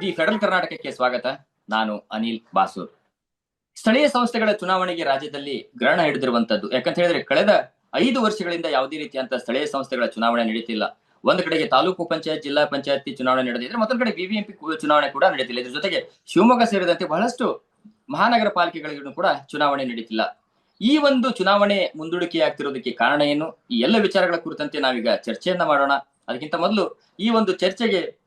The federal ಕರ್ನಾಟಕಕ್ಕೆ ಸ್ವಾಗತ. ನಾನು ಅನಿಲ್ ಬಾಸೂರ್. ಸ್ಥಳೀಯ ಸಂಸ್ಥೆಗಳ ಚುನಾವಣೆಗೆ ರಾಜ್ಯದಲ್ಲಿ ಗ್ರಹಣ ಹಿಡಿದಿರುವಂತದ್ದು. ಯಾಕಂತ ಹೇಳಿದ್ರೆ ಕಳೆದ ಐದು ವರ್ಷಗಳಿಂದ ಯಾವುದೇ ರೀತಿಯಂತ ಸ್ಥಳೀಯ ಸಂಸ್ಥೆಗಳ ಚುನಾವಣೆ ನಡೀತಿಲ್ಲ. ಒಂದು ಕಡೆಗೆ ತಾಲೂಕು ಪಂಚಾಯತ್, ಜಿಲ್ಲಾ ಪಂಚಾಯತಿ ಚುನಾವಣೆ ನಡೆದಿದ್ರೆ ಮತ್ತೊಂದು ಕಡೆ ಬಿಬಿಎಂಪಿ ಚುನಾವಣೆ ಕೂಡ ನಡೆಯುತ್ತಿಲ್ಲ ಇದ್ರ ಜೊತೆಗೆ ಶಿವಮೊಗ್ಗ ಸೇರಿದಂತೆ ಬಹಳಷ್ಟು ಮಹಾನಗರ ಪಾಲಿಕೆಗಳಿಗೂ ಕೂಡ ಚುನಾವಣೆ ನಡೀತಿಲ್ಲ. ಈ ಒಂದು ಚುನಾವಣೆ ಮುಂದೂಡಿಕೆಯಾಗ್ತಿರೋದಕ್ಕೆ ಕಾರಣ ಏನು? ಈ ಎಲ್ಲ ವಿಚಾರಗಳ ಕುರಿತಂತೆ ನಾವೀಗ ಚರ್ಚೆಯನ್ನ ಮಾಡೋಣ. ಅದಕ್ಕಿಂತ ಮೊದಲು ಈ ಒಂದು ಚರ್ಚೆಗೆ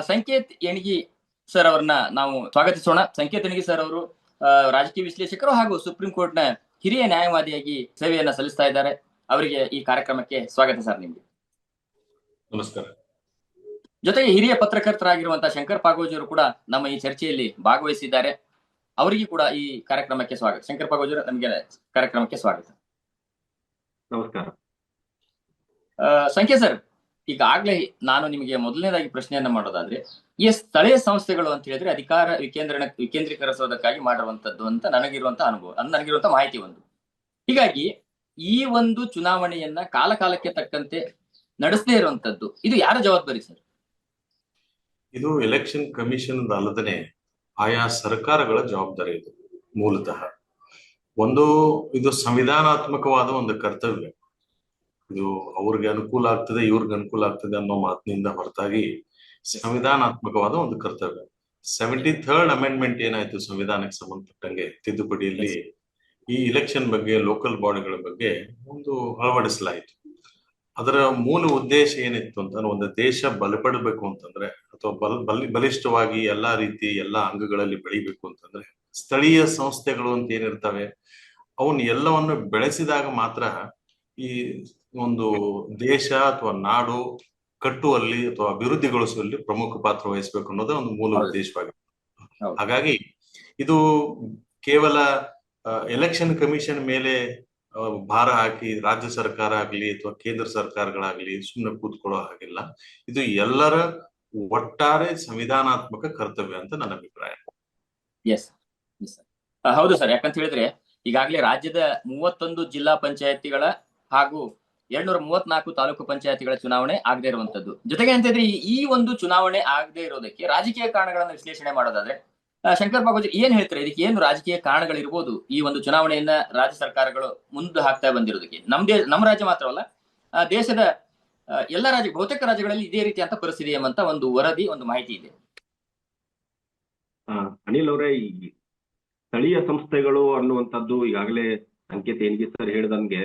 ಸಂಕೇತ್ ಎಣಗಿ ಸರ್ ಅವರನ್ನ ನಾವು ಸ್ವಾಗತಿಸೋಣ. ಸಂಕೇತ್ ಎಣಗಿ ಸರ್ ಅವರು ಆ, ರಾಜಕೀಯ ವಿಶ್ಲೇಷಕರು ಹಾಗೂ ಸುಪ್ರೀಂ ಕೋರ್ಟ್ನ ಹಿರಿಯ ನ್ಯಾಯವಾದಿಯಾಗಿ ಸೇವೆಯನ್ನ ಸಲ್ಲಿಸ್ತಾ ಇದ್ದಾರೆ. ಅವರಿಗೆ ಈ ಕಾರ್ಯಕ್ರಮಕ್ಕೆ ಸ್ವಾಗತ ಸರ್ ನಿಮ್ಗೆ. ನಮಸ್ಕಾರ. ಜೊತೆಗೆ ಹಿರಿಯ ಪತ್ರಕರ್ತರಾಗಿರುವಂತಹ ಶಂಕರ್ ಪಾಗೋಜಿ ಅವರು ಕೂಡ ನಮ್ಮ ಈ ಚರ್ಚೆಯಲ್ಲಿ ಭಾಗವಹಿಸಿದ್ದಾರೆ. ಅವರಿಗೂ ಕೂಡ ಈ ಕಾರ್ಯಕ್ರಮಕ್ಕೆ ಸ್ವಾಗತ. ಶಂಕರ್ ಪಾಗೋಜಿ ಅವರು ನಮಗೆ ಕಾರ್ಯಕ್ರಮಕ್ಕೆ ಸ್ವಾಗತ. ನಮಸ್ಕಾರ. ಸಂಖ್ಯೆ ಸರ್ ಈಗಾಗ್ಲೇ ನಾನು ನಿಮಗೆ ಮೊದಲನೇದಾಗಿ ಪ್ರಶ್ನೆಯನ್ನ ಮಾಡೋದಾದ್ರೆ, ಈ ಸ್ಥಳೀಯ ಸಂಸ್ಥೆಗಳು ಅಂತ ಹೇಳಿದ್ರೆ ಅಧಿಕಾರ ವಿಕೇಂದ್ರಣ ವಿಕೇಂದ್ರೀಕರಿಸೋದಕ್ಕಾಗಿ ಮಾಡಿರುವಂತದ್ದು ಅಂತ ನನಗಿರುವಂತ ಅನುಭವ ನನಗಿರುವಂತ ಮಾಹಿತಿ ಒಂದು. ಹೀಗಾಗಿ ಈ ಒಂದು ಚುನಾವಣೆಯನ್ನ ಕಾಲಕಾಲಕ್ಕೆ ತಕ್ಕಂತೆ ನಡೆಸದೇ ಇರುವಂತದ್ದು, ಇದು ಯಾರ ಜವಾಬ್ದಾರಿ ಸರ್? ಇದು ಎಲೆಕ್ಷನ್ ಕಮಿಷನ್ ಅಲ್ಲದೇ ಆಯಾ ಸರ್ಕಾರಗಳ ಜವಾಬ್ದಾರಿ ಇದು, ಮೂಲತಃ. ಒಂದು ಇದು ಸಂವಿಧಾನಾತ್ಮಕವಾದ ಒಂದು ಕರ್ತವ್ಯ. ಇದು ಅವ್ರಿಗೆ ಅನುಕೂಲ ಆಗ್ತದೆ ಇವ್ರಿಗೆ ಅನುಕೂಲ ಆಗ್ತದೆ ಅನ್ನೋ ಮಾತಿನಿಂದ ಹೊರತಾಗಿ ಸಂವಿಧಾನಾತ್ಮಕವಾದ ಒಂದು ಕರ್ತವ್ಯ. ಸೆವೆಂಟಿ ಥರ್ಡ್ ಅಮೆಂಡ್ಮೆಂಟ್ ಏನಾಯ್ತು ಸಂವಿಧಾನಕ್ಕೆ ಸಂಬಂಧಪಟ್ಟಂಗೆ? ತಿದ್ದುಪಡಿಯಲ್ಲಿ ಈ ಇಲೆಕ್ಷನ್ ಬಗ್ಗೆ ಲೋಕಲ್ ಬಾಡಿಗಳ ಬಗ್ಗೆ ಒಂದು ಅಳವಡಿಸಲಾಯಿತು. ಅದರ ಮೂಲ ಉದ್ದೇಶ ಏನಿತ್ತು ಅಂತಂದ್ರೆ ಒಂದು ದೇಶ ಬಲಪಡಬೇಕು ಅಂತಂದ್ರೆ ಅಥವಾ ಬಲ ಬಲಿ ಬಲಿಷ್ಠವಾಗಿ ಎಲ್ಲಾ ರೀತಿ ಎಲ್ಲಾ ಅಂಗಗಳಲ್ಲಿ ಬೆಳಿಬೇಕು ಅಂತಂದ್ರೆ ಸ್ಥಳೀಯ ಸಂಸ್ಥೆಗಳು ಅಂತ ಏನಿರ್ತವೆ ಅವನ್ ಎಲ್ಲವನ್ನು ಬೆಳೆಸಿದಾಗ ಮಾತ್ರ ಈ ಒಂದು ದೇಶ ಅಥವಾ ನಾಡು ಕಟ್ಟುವಲ್ಲಿ ಅಥವಾ ಅಭಿವೃದ್ಧಿಗೊಳಿಸುವಲ್ಲಿ ಪ್ರಮುಖ ಪಾತ್ರ ವಹಿಸಬೇಕು ಅನ್ನೋದೇ ಒಂದು ಮೂಲ. ಉದ್ದೇಶವಾಗಿದೆ. ಹಾಗಾಗಿ ಇದು ಕೇವಲ ಎಲೆಕ್ಷನ್ ಕಮಿಷನ್ ಮೇಲೆ ಭಾರ ಹಾಕಿ ರಾಜ್ಯ ಸರ್ಕಾರ ಆಗ್ಲಿ ಅಥವಾ ಕೇಂದ್ರ ಸರ್ಕಾರಗಳಾಗ್ಲಿ ಸುಮ್ಮನೆ ಕೂತ್ಕೊಳ್ಳೋ ಹಾಗಿಲ್ಲ. ಇದು ಎಲ್ಲರ ಒಟ್ಟಾರೆ ಸಂವಿಧಾನಾತ್ಮಕ ಕರ್ತವ್ಯ ಅಂತ ನನ್ನ ಅಭಿಪ್ರಾಯ. ಎಸ್ ಹೌದು ಸರ್. ಯಾಕಂತ ಹೇಳಿದ್ರೆ ಈಗಾಗಲೇ ರಾಜ್ಯದ ಮೂವತ್ತೊಂದು ಜಿಲ್ಲಾ ಪಂಚಾಯತಿಗಳ ಹಾಗೂ ಎರಡ್ನೂರ ಮೂವತ್ನಾಲ್ಕು ತಾಲೂಕು ಪಂಚಾಯತಿಗಳ ಚುನಾವಣೆ ಆಗದೆ ಇರುವಂತದ್ದು. ಜೊತೆಗೆ ಅಂತ ಹೇಳಿದ್ರೆ ಈ- ಒಂದು ಚುನಾವಣೆ ಆಗದೆ ಇರೋದಕ್ಕೆ ರಾಜಕೀಯ ಕಾರಣಗಳನ್ನು ವಿಶ್ಲೇಷಣೆ ಮಾಡೋದಾದ್ರೆ ಶಂಕರ್ ಬಾಬುಜಿ ಏನ್ ಹೇಳ್ತಾರೆ? ಇದಕ್ಕೆ ಏನು ರಾಜಕೀಯ ಕಾರಣಗಳಿರ್ಬೋದು ಈ ಒಂದು ಚುನಾವಣೆಯನ್ನ ರಾಜ್ಯ ಸರ್ಕಾರಗಳು ಮುಂದೆ ಹಾಕ್ತಾ ಬಂದಿರೋದಕ್ಕೆ? ನಮ್ ದೇ ನಮ್ಮ ರಾಜ್ಯ ಮಾತ್ರವಲ್ಲ ದೇಶದ ಎಲ್ಲ ರಾಜ್ಯ, ಬಹುತೇಕ ರಾಜ್ಯಗಳಲ್ಲಿ ಇದೇ ರೀತಿಯಂತ ಪರಿಸ್ಥಿತಿ ಎಂಬಂತ ಒಂದು ವರದಿ, ಒಂದು ಮಾಹಿತಿ ಇದೆ. ಅನಿಲ್ ಅವರೇ ಸ್ಥಳೀಯ ಸಂಸ್ಥೆಗಳು ಅನ್ನುವಂಥದ್ದು ಈಗಾಗಲೇ ಸಂಕೇತ ಏನ್ಗಿ ಸರ್ ಹೇಳಿದಂಗೆ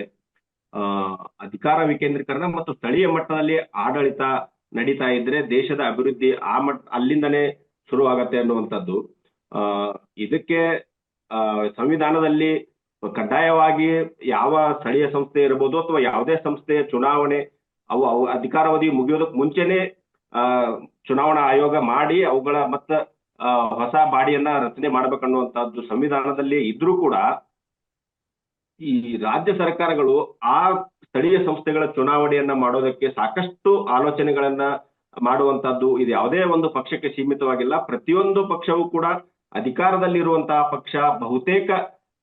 ಅಧಿಕಾರ ವಿಕೇಂದ್ರೀಕರಣ ಮತ್ತು ಸ್ಥಳೀಯ ಮಟ್ಟದಲ್ಲಿ ಆಡಳಿತ ನಡೀತಾ ಇದ್ರೆ ದೇಶದ ಅಭಿವೃದ್ಧಿ ಆ ಮಟ್ಟ ಅಲ್ಲಿಂದನೇ ಶುರುವಾಗತ್ತೆ ಅನ್ನುವಂಥದ್ದು. ಆ, ಇದಕ್ಕೆ ಸಂವಿಧಾನದಲ್ಲಿ ಕಡ್ಡಾಯವಾಗಿ ಯಾವ ಸ್ಥಳೀಯ ಸಂಸ್ಥೆ ಇರಬಹುದು ಅಥವಾ ಯಾವುದೇ ಸಂಸ್ಥೆಯ ಚುನಾವಣೆ, ಅವು ಅವು ಅಧಿಕಾರಾವಧಿ ಮುಗಿಯೋದಕ್ಕೆ ಮುಂಚೆನೆ ಚುನಾವಣಾ ಆಯೋಗ ಮಾಡಿ ಅವುಗಳ ಮತ್ತ ಹೊಸ ಬಾಡಿಯನ್ನ ರಚನೆ ಮಾಡ್ಬೇಕನ್ನುವಂತಹದ್ದು ಸಂವಿಧಾನದಲ್ಲಿ ಇದ್ರೂ ಕೂಡ ಈ ರಾಜ್ಯ ಸರ್ಕಾರಗಳು ಆ ಸ್ಥಳೀಯ ಸಂಸ್ಥೆಗಳ ಚುನಾವಣೆಯನ್ನ ಮಾಡೋದಕ್ಕೆ ಸಾಕಷ್ಟು ಆಲೋಚನೆಗಳನ್ನ ಮಾಡುವಂತಹದ್ದು ಇದು ಯಾವುದೇ ಒಂದು ಪಕ್ಷಕ್ಕೆ ಸೀಮಿತವಾಗಿಲ್ಲ. ಪ್ರತಿಯೊಂದು ಪಕ್ಷವೂ ಕೂಡ ಅಧಿಕಾರದಲ್ಲಿರುವಂತಹ ಪಕ್ಷ, ಬಹುತೇಕ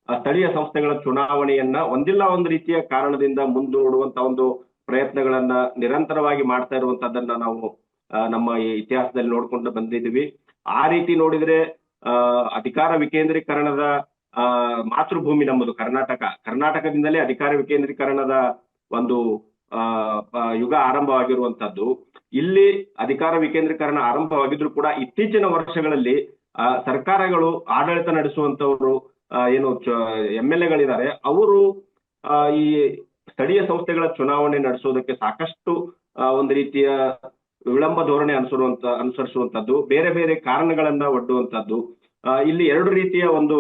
ಸ್ಥಳೀಯ ಸಂಸ್ಥೆಗಳ ಚುನಾವಣೆಯನ್ನ ಒಂದಿಲ್ಲ ಒಂದು ರೀತಿಯ ಕಾರಣದಿಂದ ಮುಂದೂಡುವಂತ ಒಂದು ಪ್ರಯತ್ನಗಳನ್ನ ನಿರಂತರವಾಗಿ ಮಾಡ್ತಾ ಇರುವಂತದ್ದನ್ನ ನಾವು ನಮ್ಮ ಈ ಇತಿಹಾಸದಲ್ಲಿ ನೋಡ್ಕೊಂಡು ಬಂದಿದ್ದೀವಿ. ಆ ರೀತಿ ನೋಡಿದ್ರೆ ಅಧಿಕಾರ ವಿಕೇಂದ್ರೀಕರಣದ ಆ ಮಾತೃಭೂಮಿ ನಮ್ಮದು ಕರ್ನಾಟಕ. ಕರ್ನಾಟಕದಿಂದಲೇ ಅಧಿಕಾರ ವಿಕೇಂದ್ರೀಕರಣದ ಒಂದು ಯುಗ ಆರಂಭವಾಗಿರುವಂತದ್ದು ಇಲ್ಲಿ ಅಧಿಕಾರ ವಿಕೇಂದ್ರೀಕರಣ ಆರಂಭವಾಗಿದ್ರು ಕೂಡ ಇತ್ತೀಚಿನ ವರ್ಷಗಳಲ್ಲಿ ಸರ್ಕಾರಗಳು ಆಡಳಿತ ನಡೆಸುವಂತವರು ಏನು ಎಂ ಎಲ್ ಎಗಳಿದ್ದಾರೆ ಅವರು ಆ, ಈ ಸ್ಥಳೀಯ ಸಂಸ್ಥೆಗಳ ಚುನಾವಣೆ ನಡೆಸೋದಕ್ಕೆ ಸಾಕಷ್ಟು ಒಂದು ರೀತಿಯ ವಿಳಂಬ ಧೋರಣೆ ಅನುಸರುವಂತ ಅನುಸರಿಸುವಂತದ್ದು ಬೇರೆ ಬೇರೆ ಕಾರಣಗಳನ್ನ ಒಡ್ಡುವಂತದ್ದು ಇಲ್ಲಿ ಎರಡು ರೀತಿಯ ಒಂದು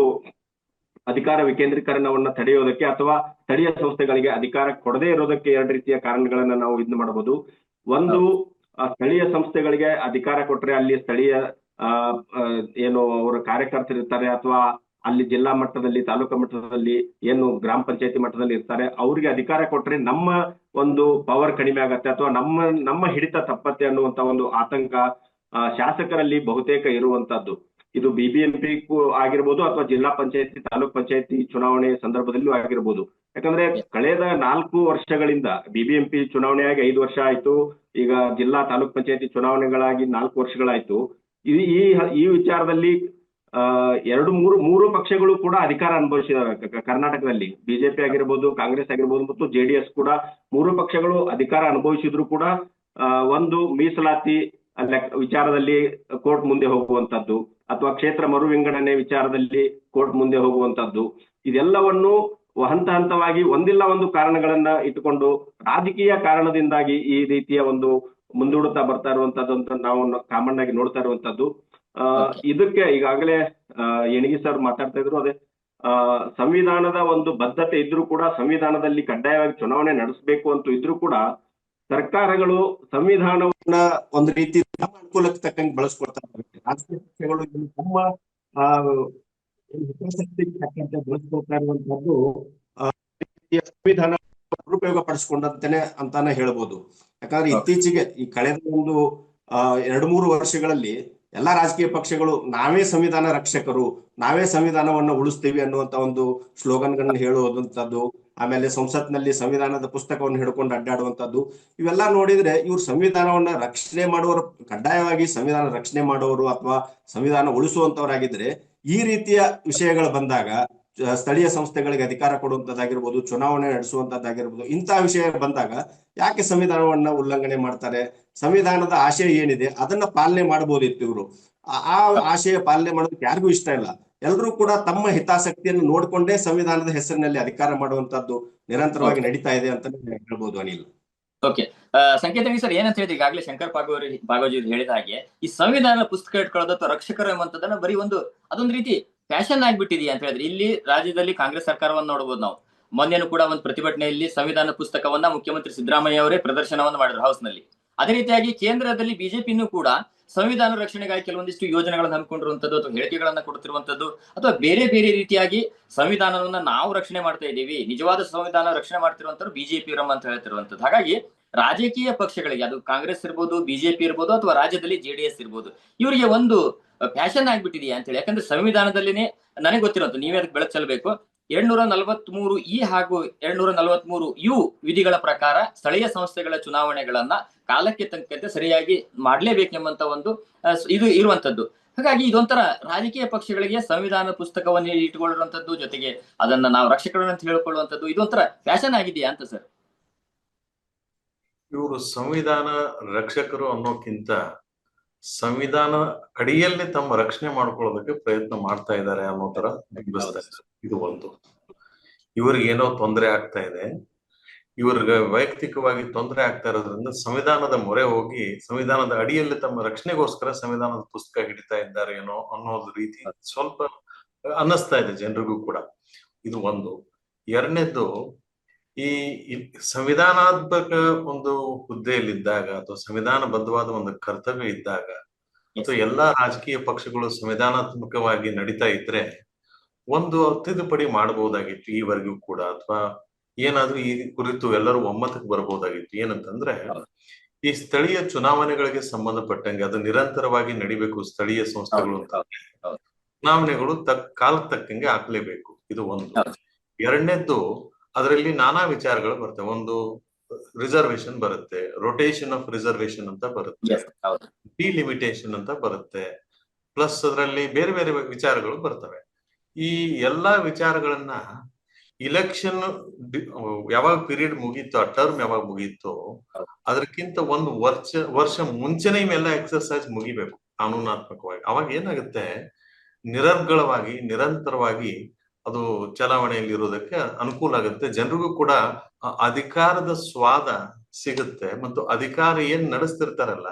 ಅಧಿಕಾರ ವಿಕೇಂದ್ರೀಕರಣವನ್ನ ತಡೆಯೋದಕ್ಕೆ ಅಥವಾ ಸ್ಥಳೀಯ ಸಂಸ್ಥೆಗಳಿಗೆ ಅಧಿಕಾರ ಕೊಡದೇ ಇರೋದಕ್ಕೆ ಎರಡು ರೀತಿಯ ಕಾರಣಗಳನ್ನ ನಾವು ಇದ್ ಮಾಡಬಹುದು ಒಂದು ಸ್ಥಳೀಯ ಸಂಸ್ಥೆಗಳಿಗೆ ಅಧಿಕಾರ ಕೊಟ್ರೆ ಅಲ್ಲಿ ಸ್ಥಳೀಯ ಏನು ಅವರ ಕಾರ್ಯಕರ್ತರಿರ್ತಾರೆ ಅಥವಾ ಅಲ್ಲಿ ಜಿಲ್ಲಾ ಮಟ್ಟದಲ್ಲಿ ತಾಲೂಕಾ ಮಟ್ಟದಲ್ಲಿ ಏನು ಗ್ರಾಮ ಪಂಚಾಯತಿ ಮಟ್ಟದಲ್ಲಿ ಇರ್ತಾರೆ ಅವ್ರಿಗೆ ಅಧಿಕಾರ ಕೊಟ್ರೆ ನಮ್ಮ ಒಂದು ಪವರ್ ಕಡಿಮೆ ಆಗತ್ತೆ ಅಥವಾ ನಮ್ಮ ನಮ್ಮ ಹಿಡಿತ ತಪ್ಪತ್ತೆ ಅನ್ನುವಂತ ಒಂದು ಆತಂಕ ಶಾಸಕರಲ್ಲಿ ಬಹುತೇಕ ಇರುವಂತದ್ದು ಇದು ಬಿಬಿಎಂಪಿ ಆಗಿರ್ಬೋದು ಅಥವಾ ಜಿಲ್ಲಾ ಪಂಚಾಯತಿ ತಾಲೂಕ್ ಪಂಚಾಯತಿ ಚುನಾವಣೆ ಸಂದರ್ಭದಲ್ಲೂ ಆಗಿರ್ಬೋದು. ಯಾಕಂದ್ರೆ ಕಳೆದ ನಾಲ್ಕು ವರ್ಷಗಳಿಂದ ಬಿಬಿಎಂಪಿ ಚುನಾವಣೆಯಾಗಿ ಐದು ವರ್ಷ ಆಯ್ತು. ಈಗ ಜಿಲ್ಲಾ ತಾಲೂಕ್ ಪಂಚಾಯತಿ ಚುನಾವಣೆಗಳಾಗಿ ನಾಲ್ಕು ವರ್ಷಗಳಾಯ್ತು. ಈ ಈ ವಿಚಾರದಲ್ಲಿ ಎರಡು ಮೂರು ಮೂರು ಪಕ್ಷಗಳು ಕೂಡ ಅಧಿಕಾರ ಅನುಭವಿಸಿದಾವೆ ಕ- ಕರ್ನಾಟಕದಲ್ಲಿ. ಬಿಜೆಪಿ ಆಗಿರ್ಬೋದು ಕಾಂಗ್ರೆಸ್ ಆಗಿರ್ಬೋದು ಮತ್ತು ಜೆಡಿಎಸ್ ಕೂಡ ಮೂರು ಪಕ್ಷಗಳು ಅಧಿಕಾರ ಅನುಭವಿಸಿದ್ರು ಕೂಡ ಒಂದು ಮೀಸಲಾತಿ ವಿಚಾರದಲ್ಲಿ ಕೋರ್ಟ್ ಮುಂದೆ ಹೋಗುವಂತದ್ದು ಅಥವಾ ಕ್ಷೇತ್ರ ಮರು ವಿಂಗಡಣೆ ವಿಚಾರದಲ್ಲಿ ಕೋರ್ಟ್ ಮುಂದೆ ಹೋಗುವಂತದ್ದು ಇದೆಲ್ಲವನ್ನು ಹಂತ ಹಂತವಾಗಿ ಒಂದಿಲ್ಲ ಒಂದು ಕಾರಣಗಳನ್ನ ಇಟ್ಟುಕೊಂಡು ರಾಜಕೀಯ ಕಾರಣದಿಂದಾಗಿ ಈ ರೀತಿಯ ಒಂದು ಮುಂದೂಡುತ್ತಾ ಬರ್ತಾ ಇರುವಂತದ್ದು ಅಂತ ನಾವು ಕಾಮನ್ ಆಗಿ ನೋಡ್ತಾ ಇರುವಂತದ್ದು ಆ, ಇದಕ್ಕೆ ಈಗಾಗಲೇ ಎಣಗಿ ಸರ್ ಮಾತಾಡ್ತಾ ಇದ್ರು ಅದೇ ಆ, ಸಂವಿಧಾನದ ಒಂದು ಬದ್ಧತೆ ಇದ್ರೂ ಕೂಡ ಸಂವಿಧಾನದಲ್ಲಿ ಕಡ್ಡಾಯವಾಗಿ ಚುನಾವಣೆ ನಡೆಸಬೇಕು ಅಂತ ಇದ್ರೂ ಕೂಡ ಸರ್ಕಾರಗಳು ಸಂವಿಧಾನವನ್ನ ಒಂದು ರೀತಿ ತಮ್ಮ ಅನುಕೂಲಕ್ಕೆ ತಕ್ಕಂಗೆ ಬಳಸ್ಕೊಡ್ತಾ ಇದ್ದಾರೆ ರಾಜಕೀಯ ಪಕ್ಷಗಳು ಇದನ್ನ ತಮ್ಮ ಆ, ಹಿತಾಸಕ್ತಿಗೆ ತಕ್ಕಂತೆ ಬಳಸ್ಕೊಳ್ತಾ ಇರುವಂತಹದ್ದು ಸಂವಿಧಾನ ದುರುಪಯೋಗ ಪಡಿಸ್ಕೊಂಡಂತೆನೆ ಅಂತಾನೆ ಹೇಳ್ಬೋದು ಯಾಕಂದ್ರೆ. ಇತ್ತೀಚೆಗೆ ಈ ಕಳೆದ ಒಂದು ಆ, ಎರಡು ಮೂರು ವರ್ಷಗಳಲ್ಲಿ ಎಲ್ಲಾ ರಾಜಕೀಯ ಪಕ್ಷಗಳು ನಾವೇ ಸಂವಿಧಾನ ರಕ್ಷಕರು, ನಾವೇ ಸಂವಿಧಾನವನ್ನು ಉಳಿಸ್ತೀವಿ ಅನ್ನುವಂತ ಒಂದು ಸ್ಲೋಗನ್ಗಳನ್ನ ಹೇಳುವಂತದ್ದು ಆಮೇಲೆ ಸಂಸತ್ನಲ್ಲಿ ಸಂವಿಧಾನದ ಪುಸ್ತಕವನ್ನು ಹಿಡ್ಕೊಂಡು ಅಡ್ಡಾಡುವಂತದ್ದು ಇವೆಲ್ಲ ನೋಡಿದ್ರೆ ಇವ್ರು ಸಂವಿಧಾನವನ್ನ ರಕ್ಷಣೆ ಮಾಡುವವರು ಕಡ್ಡಾಯವಾಗಿ ಸಂವಿಧಾನ ರಕ್ಷಣೆ ಮಾಡುವವರು ಅಥವಾ ಸಂವಿಧಾನ ಉಳಿಸುವಂತವರಾಗಿದ್ರೆ ಈ ರೀತಿಯ ವಿಷಯಗಳು ಬಂದಾಗ ಸ್ಥಳೀಯ ಸಂಸ್ಥೆಗಳಿಗೆ ಅಧಿಕಾರ ಕೊಡುವಂತದ್ದಾಗಿರ್ಬೋದು ಚುನಾವಣೆ ನಡೆಸುವಂತದ್ದಾಗಿರ್ಬೋದು ಇಂತಹ ವಿಷಯ ಬಂದಾಗ ಯಾಕೆ ಸಂವಿಧಾನವನ್ನ ಉಲ್ಲಂಘನೆ ಮಾಡ್ತಾರೆ? ಸಂವಿಧಾನದ ಆಶಯ ಏನಿದೆ? ಅದನ್ನ ಪಾಲನೆ ಮಾಡಬಹುದಿತ್ತು ಇವರು. ಆ ಆಶಯ ಪಾಲನೆ ಮಾಡೋದಕ್ಕೆ ಯಾರಿಗೂ ಇಷ್ಟ ಇಲ್ಲ. ಎಲ್ಲರೂ ಕೂಡ ತಮ್ಮ ಹಿತಾಸಕ್ತಿಯನ್ನು ನೋಡಿಕೊಂಡೇ ಸಂವಿಧಾನದ ಹೆಸರಿನಲ್ಲಿ ಅಧಿಕಾರ ಮಾಡುವಂತದ್ದು ನಿರಂತರವಾಗಿ ನಡೀತಾ ಇದೆ ಅಂತ ಹೇಳ್ಬೋದು ಅನಿಲ್. ಓಕೆ ಸಂಕೇತ ಸರ್ ಏನಂತ ಹೇಳಿದ್ರೆ? ಈಗಾಗಲೇ ಶಂಕರ್ ಪಾಗೋರಿ ಭಾಗವಜಿ ಹೇಳಿದ ಹಾಗೆ ಈ ಸಂವಿಧಾನ ಪುಸ್ತಕ ಇಟ್ಕೊಳ್ಳೋದು ಅಥವಾ ರಕ್ಷಕರು ಎಂಬಂತದನ್ನ ಬರೀ ಒಂದು ಅದೊಂದು ರೀತಿ ಫ್ಯಾಷನ್ ಆಗ್ಬಿಟ್ಟಿದೆಯಾ ಅಂತ ಹೇಳಿದ್ರೆ ಇಲ್ಲಿ ರಾಜ್ಯದಲ್ಲಿ ಕಾಂಗ್ರೆಸ್ ಸರ್ಕಾರವನ್ನು ನೋಡಬಹುದು ನಾವು. ಮೊನ್ನೆನೂ ಕೂಡ ಒಂದು ಪ್ರತಿಭಟನೆಯಲ್ಲಿ ಸಂವಿಧಾನ ಪುಸ್ತಕವನ್ನ ಮುಖ್ಯಮಂತ್ರಿ ಸಿದ್ದರಾಮಯ್ಯ ಅವರೇ ಪ್ರದರ್ಶನವನ್ನು ಮಾಡಿದ್ರು ಹೌಸ್ನಲ್ಲಿ. ಅದೇ ರೀತಿಯಾಗಿ ಕೇಂದ್ರದಲ್ಲಿ ಬಿಜೆಪಿನೂ ಕೂಡ ಸಂವಿಧಾನ ರಕ್ಷಣೆಗಾಗಿ ಕೆಲವೊಂದಿಷ್ಟು ಯೋಜನೆಗಳನ್ನು ಹಮ್ಮಿಕೊಂಡಿರುವಂತದ್ದು ಅಥವಾ ಹೇಳಿಕೆಗಳನ್ನ ಕೊಡ್ತಿರುವಂತದ್ದು ಅಥವಾ ಬೇರೆ ಬೇರೆ ರೀತಿಯಾಗಿ ಸಂವಿಧಾನವನ್ನ ನಾವು ರಕ್ಷಣೆ ಮಾಡ್ತಾ ಇದ್ದೀವಿ. ನಿಜವಾದ ಸಂವಿಧಾನ ರಕ್ಷಣೆ ಮಾಡ್ತಿರುವಂತ ಬಿಜೆಪಿ ಅಂತ ಹೇಳ್ತಿರುವಂತದ್ದು ಹಾಗಾಗಿ ರಾಜಕೀಯ ಪಕ್ಷಗಳಿಗೆ, ಅದು ಕಾಂಗ್ರೆಸ್ ಇರ್ಬೋದು, ಬಿಜೆಪಿ ಇರ್ಬೋದು, ಅಥವಾ ರಾಜ್ಯದಲ್ಲಿ ಜೆಡಿಎಸ್ ಇರ್ಬೋದು, ಇವರಿಗೆ ಒಂದು ಫ್ಯಾಷನ್ ಆಗ್ಬಿಟ್ಟಿದೆಯಾ ಅಂತ ಹೇಳಿ. ಯಾಕಂದ್ರೆ ಸಂವಿಧಾನದಲ್ಲಿನೇ ನನಗೆ ಗೊತ್ತಿರೋದು, ನೀವೇ ಅದಕ್ಕೆ ಬೆಳಚಲ್ಬೇಕು ಚೆಲ್ಲಬೇಕು. ನಲವತ್ ಮೂರು ಇ ಹಾಗೂ ಎರಡ್ನೂರ ನಲವತ್ಮೂರು ಯು ವಿಧಿಗಳ ಪ್ರಕಾರ ಸ್ಥಳೀಯ ಸಂಸ್ಥೆಗಳ ಚುನಾವಣೆಗಳನ್ನ ಕಾಲಕ್ಕೆ ತಕ್ಕಂತೆ ಸರಿಯಾಗಿ ಮಾಡಲೇಬೇಕೆಂಬಂತ ಒಂದು ಇದು ಇರುವಂತದ್ದು ಹಾಗಾಗಿ ಇದೊಂಥರ ರಾಜಕೀಯ ಪಕ್ಷಗಳಿಗೆ ಸಂವಿಧಾನ ಪುಸ್ತಕವನ್ನು ಇಟ್ಟುಕೊಳ್ಳುವಂತದ್ದು ಜೊತೆಗೆ ಅದನ್ನ ನಾವು ರಕ್ಷಕರು ಅಂತ ಹೇಳಿಕೊಳ್ಳುವಂತದ್ದು ಇದೊಂಥರ ಫ್ಯಾಷನ್ ಆಗಿದೆಯಾ ಅಂತ ಸರ್? ಇವರು ಸಂವಿಧಾನ ರಕ್ಷಕರು ಅನ್ನೋಕ್ಕಿಂತ ಸಂವಿಧಾನ ಅಡಿಯಲ್ಲಿ ತಮ್ಮ ರಕ್ಷಣೆ ಮಾಡ್ಕೊಳ್ಳೋದಕ್ಕೆ ಪ್ರಯತ್ನ ಮಾಡ್ತಾ ಇದ್ದಾರೆ ಅನ್ನೋ ತರ ಇದು ಒಂದು. ಇವ್ರಿಗೆ ಏನೋ ತೊಂದರೆ ಆಗ್ತಾ ಇದೆ. ಇವ್ರಿಗೆ ವೈಯಕ್ತಿಕವಾಗಿ ತೊಂದರೆ ಆಗ್ತಾ ಇರೋದ್ರಿಂದ ಸಂವಿಧಾನದ ಮೊರೆ ಹೋಗಿ ಸಂವಿಧಾನದ ಅಡಿಯಲ್ಲಿ ತಮ್ಮ ರಕ್ಷಣೆಗೋಸ್ಕರ ಸಂವಿಧಾನದ ಪುಸ್ತಕ ಹಿಡಿತಾ ಇದ್ದಾರೆ ಏನೋ ಅನ್ನೋದು ರೀತಿ ಸ್ವಲ್ಪ ಅನ್ನಿಸ್ತಾ ಇದೆ ಜನರಿಗೂ ಕೂಡ. ಇದು ಒಂದು. ಎರಡನೇದ್ದು ಈ ಸಂವಿಧಾನಾತ್ಮಕ ಒಂದು ಹುದ್ದೆಯಲ್ಲಿದ್ದಾಗ ಅಥವಾ ಸಂವಿಧಾನಬದ್ಧವಾದ ಒಂದು ಕರ್ತವ್ಯ ಇದ್ದಾಗ ಅಥವಾ ಎಲ್ಲಾ ರಾಜಕೀಯ ಪಕ್ಷಗಳು ಸಂವಿಧಾನಾತ್ಮಕವಾಗಿ ನಡೀತಾ ಇದ್ರೆ ಒಂದು ತಿದ್ದುಪಡಿ ಮಾಡಬಹುದಾಗಿತ್ತು ಈವರೆಗೂ ಕೂಡ ಅಥವಾ ಏನಾದ್ರೂ ಈ ಕುರಿತು ಎಲ್ಲರೂ ಒಮ್ಮತಕ್ಕೆ ಬರಬಹುದಾಗಿತ್ತು ಏನಂತಂದ್ರೆ ಈ ಸ್ಥಳೀಯ ಚುನಾವಣೆಗಳಿಗೆ ಸಂಬಂಧಪಟ್ಟಂಗೆ ಅದು ನಿರಂತರವಾಗಿ ನಡಿಬೇಕು ಸ್ಥಳೀಯ ಸಂಸ್ಥೆಗಳು ಅಂತ ಚುನಾವಣೆಗಳು ತಕ್ ಕಾಲಕ್ಕೆ ತಕ್ಕಂಗೆ ಹಾಕ್ಲೇಬೇಕು ಇದು ಒಂದು. ಎರಡನೇದ್ದು ಅದರಲ್ಲಿ ನಾನಾ ವಿಚಾರಗಳು ಬರ್ತವೆ ಒಂದು ರಿಸರ್ವೇಶನ್ ಬರುತ್ತೆ. ರೊಟೇಷನ್ ಆಫ್ ರಿಸರ್ವೇಶನ್ ಅಂತ ಬರುತ್ತೆ. ಡಿಲಿಮಿಟೇಷನ್ ಅಂತ ಬರುತ್ತೆ. ಪ್ಲಸ್ ಅದರಲ್ಲಿ ಬೇರೆ ಬೇರೆ ವಿಚಾರಗಳು ಬರ್ತವೆ. ಈ ಎಲ್ಲಾ ವಿಚಾರಗಳನ್ನ ಇಲೆಕ್ಷನ್ ಯಾವಾಗ ಪೀರಿಯಡ್ ಮುಗೀತೋ ಆ ಟರ್ಮ್ ಯಾವಾಗ ಮುಗೀತೋ ಅದಕ್ಕಿಂತ ಒಂದು ವರ್ಷ ವರ್ಷ ಮುಂಚೆನೆ ಇವೆಲ್ಲ ಎಕ್ಸರ್ಸೈಸ್ ಮುಗಿಬೇಕು ಕಾನೂನಾತ್ಮಕವಾಗಿ. ಅವಾಗ ಏನಾಗುತ್ತೆ? ನಿರರ್ಗಳವಾಗಿ ನಿರಂತರವಾಗಿ ಅದು ಚಲಾವಣೆಯಲ್ಲಿ ಇರೋದಕ್ಕೆ ಅನುಕೂಲ ಆಗುತ್ತೆ. ಜನರಿಗೂ ಕೂಡ ಅಧಿಕಾರದ ಸ್ವಾದ ಸಿಗುತ್ತೆ ಮತ್ತು ಅಧಿಕಾರ ಏನ್ ನಡೆಸ್ತಿರ್ತಾರಲ್ಲ,